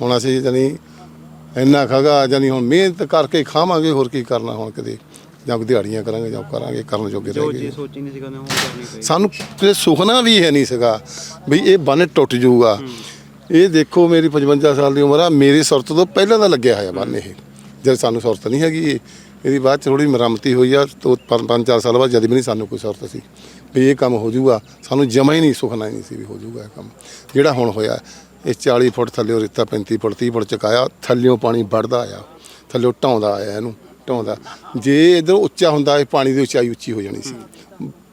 ਹੁਣ ਅਸੀਂ ਜਾਨੀ ਇੰਨਾ ਖਗਾ ਜਾਨੀ ਹੁਣ ਮਿਹਨਤ ਕਰਕੇ ਖਾਵਾਂਗੇ ਹੋਰ ਕੀ ਕਰਨਾ ਹੁਣ ਕਦੇ? ਜਾਂ ਦਿਹਾੜੀਆਂ ਕਰਾਂਗੇ ਜਾਂ ਕਰਾਂਗੇ ਕਰਨ ਜੋਗੇ
ਜੋ
ਰਹਿ ਗਏ
ਜੀ ਸੋਚੀ ਨਹੀਂ ਸੀ ਕਹਿੰਦੇ ਹੁਣ ਕਰਨੀ ਪਈ।
ਸਾਨੂੰ ਕਿਤੇ ਸੁਖਣਾ ਵੀ ਹੈ ਨਹੀਂ ਸੀਗਾ ਵੀ ਇਹ ਬੰਨ ਟੁੱਟ ਜਾਊਗਾ। ਇਹ ਦੇਖੋ ਮੇਰੀ 55 ਸਾਲ ਦੀ ਉਮਰ ਆ ਮੇਰੀ ਸੁਰਤ ਤੋਂ ਪਹਿਲਾਂ ਦਾ ਲੱਗਿਆ ਹੋਇਆ ਬੰਨ ਇਹ। ਜਦ ਸਾਨੂੰ ਸੁਰਤ ਨਹੀਂ ਹੈਗੀ ਇਹ। ਇਹਦੀ ਬਾਅਦ ਚ ਥੋੜੀ ਮਰਮਤੀ ਹੋਈ ਆ ਤੋਂ ਪੰਜ ਪੰਜ ਚਾਰ ਸਾਲ ਬਾਅਦ ਜਦ ਵੀ ਨਹੀਂ ਸਾਨੂੰ ਕੋਈ ਸੁਰਤ ਸੀ। ਵੀ ਇਹ ਕੰਮ ਹੋ ਜਾਊਗਾ ਸਾਨੂੰ ਜਮਾ ਹੀ ਨਹੀਂ ਸੁਖਣਾ ਹੀ ਨਹੀਂ ਸੀ ਵੀ ਹੋ ਜਾਊਗਾ ਇਹ ਕੰਮ। ਜਿਹੜਾ ਹੁਣ ਹੋਇਆ ਇਹ 40 ਫੁੱਟ ਥੱਲੇ ਰੇਤਾ 35 ਫੁੱਟ 30 ਫੁੱਟ ਚਕਾਇਆ ਥੱਲਿਓਂ ਪਾਣੀ ਵੱਢਦਾ ਆਇਆ ਥੱਲਿਓਂ ਢਾਉਂਦਾ ਆਇਆ ਇਹਨੂੰ ਢਾਉਂਦਾ। ਜੇ ਇਧਰ ਉੱਚਾ ਹੁੰਦਾ ਇਹ ਪਾਣੀ ਦੀ ਉਚਾਈ ਉੱਚੀ ਹੋ ਜਾਣੀ ਸੀ।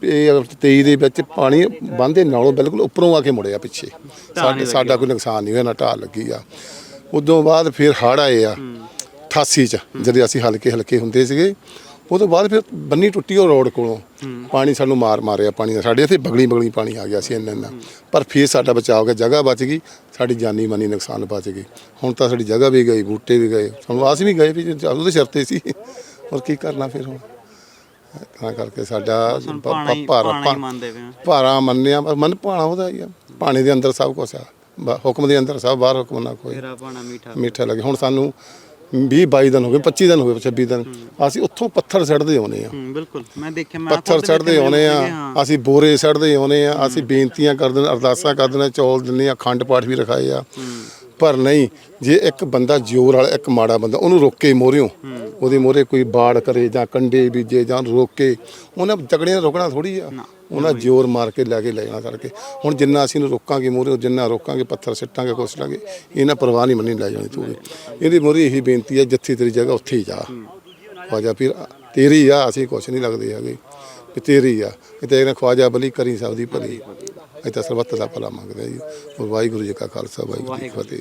ਇਹ 23 ਦੇ ਵਿੱਚ ਪਾਣੀ ਬੰਦੇ ਨਾਲੋਂ ਬਿਲਕੁਲ ਉੱਪਰੋਂ ਆ ਕੇ ਮੁੜਿਆ ਪਿੱਛੇ। ਸਾਡਾ ਸਾਡਾ ਕੋਈ ਨੁਕਸਾਨ ਨਹੀਂ ਹੋਇਆ ਨਾ ਢਾਲ ਲੱਗੀ ਆ। ਉਦੋਂ ਬਾਅਦ ਫਿਰ ਹੜ੍ਹ ਆਏ ਆ 88 ਚ ਜਦੋਂ ਅਸੀਂ ਹਲਕੇ ਹਲਕੇ ਹੁੰਦੇ ਸੀਗੇ ਉਹ ਤੋਂ ਬਾਅਦ ਫਿਰ ਬੰਨੀ ਟੁੱਟੀ ਉਹ ਰੋਡ ਕੋਲੋਂ। ਪਾਣੀ ਸਾਨੂੰ ਮਾਰ ਮਾਰਿਆ ਪਾਣੀ ਦਾ। ਸਾਡੇ ਇੱਥੇ ਬਗਲੀ ਬਗਲੀ ਪਾਣੀ ਆ ਗਿਆ ਸੀ ਇੰਨਾ ਇੰਨਾ। ਪਰ ਫਿਰ ਸਾਡਾ ਬਚਾਅ ਹੋ ਗਿਆ ਜਗ੍ਹਾ ਬਚ ਗਈ ਸਾਡੀ ਜਾਨੀ ਮਾਨੀ ਨੁਕਸਾਨ ਬਚ ਗਈ ਹੁਣ ਤਾਂ ਸਾਡੀ ਜਗ੍ਹਾ ਵੀ ਗਈ ਬੂਟੇ ਵੀ ਗਏ। ਸਾਨੂੰ ਆਸ ਵੀ ਗਏ ਵੀ ਉਹਦੇ ਸਿਰ ਤੇ ਸੀ। ਹੋਰ ਕੀ ਕਰਨਾ ਫਿਰ ਹੁਣ? ਤਾਂ ਕਰਕੇ ਸਾਡਾ ਭਾਰਾ। ਭਾਰਾ ਮੰਨਿਆ ਪਰ ਮਨ ਭਾਣਾ ਉਹਦਾ ਹੀ ਆ। ਪਾਣੀ ਦੇ ਅੰਦਰ ਸਭ ਕੁਝ ਆ। ਹੁਕਮ ਦੇ ਅੰਦਰ ਸਭ ਬਾਹਰ ਹੁਕਮ ਨਾ ਕੋਈ।
ਤੇਰਾ ਪਾਣਾ ਮੀਠਾ
ਮਿੱਠਾ ਲੱਗੇ। ਹੁਣ ਸਾਨੂੰ 20 22 ਦਿਨ ਹੋ ਗਏ 25 ਦਿਨ ਹੋ ਗਏ 26 ਦਿਨ। ਅਸੀਂ ਉੱਥੋਂ ਪੱਥਰ ਸੜਦੇ ਆਉਨੇ ਆ।
ਬਿਲਕੁਲ। ਮੈਂ ਦੇਖਿਆ ਮੈਂ
ਪੱਥਰ ਸੜਦੇ ਆਉਨੇ ਆ। ਅਸੀਂ ਬੋਰੇ ਸੜਦੇ ਆਉਨੇ ਆ। ਅਸੀਂ ਬੇਨਤੀਆਂ ਕਰਦੇ ਨੇ ਅਰਦਾਸਾਂ ਕਰਦੇ ਨੇ ਚੌਲ ਦਿੰਨੇ ਆ ਅਖੰਡ ਪਾਠ ਵੀ ਰਖਾਏ ਆ। ਪਰ ਨਹੀਂ ਜੇ ਇੱਕ ਬੰਦਾ ਜ਼ੋਰ ਵਾਲਾ ਇੱਕ ਮਾੜਾ ਬੰਦਾ ਉਹਨੂੰ ਰੋਕੇ ਮੋਰਿਓ। ਉਹਦੇ ਮੋਰੇ ਕੋਈ ਬਾੜ ਕਰੇ ਜਾਂ ਕੰਡੇ ਬੀਜੇ ਜਾਂ ਰੋਕੇ ਉਹਨਾਂ ਤਗੜਿਆਂ ਨੂੰ ਰੋਕਣਾ ਥੋੜੀ ਆ। ਉਹਨਾਂ ਜ਼ੋਰ ਮਾਰ ਕੇ ਲੈ ਕੇ ਲੈ ਜਾਣਾ ਕਰਕੇ। ਹੁਣ ਜਿੰਨਾ ਅਸੀਂ ਨੂੰ ਰੋਕਾਂਗੇ ਮੋਰੇ ਜਿੰਨਾ ਰੋਕਾਂਗੇ ਪੱਥਰ ਸਿੱਟਾਂਗੇ ਕੁਛ ਲਾਂਗੇ ਇਹਨਾਂ ਪਰਵਾਹ ਨਹੀਂ ਮੰਨੀ ਲੈ ਜਾਣੀ ਤੂੰ ਇਹਦੀ ਮੋਰੀ ਇਹੀ ਬੇਨਤੀ ਹੈ ਜਿੱਥੇ ਤੇਰੀ ਜਗ੍ਹਾ ਉੱਥੇ ਹੀ ਜਾ। ਖਵਾਜਾ ਪੀਰ ਤੇਰੀ ਆ ਅਸੀਂ ਕੁਛ ਨਹੀਂ ਲੱਗਦੇ ਹੈਗੇ। ਵੀ ਤੇਰੀ ਆ। ਇਹ ਤੇ ਖਵਾਜਾ ਬਲੀ ਕਰੀ ਸਭ ਦੀ ਭਲੀ। ਅਸੀਂ ਤਾਂ ਸਰਬੱਤ ਦਾ ਭਲਾ ਮੰਗਦੇ ਜੀ। ਵਾਹਿਗੁਰੂ ਜੀ ਕਾ ਖਾਲਸਾ ਵਾਹਿਗੁਰੂ ਜੀ ਕੀ ਫਤਿਹ।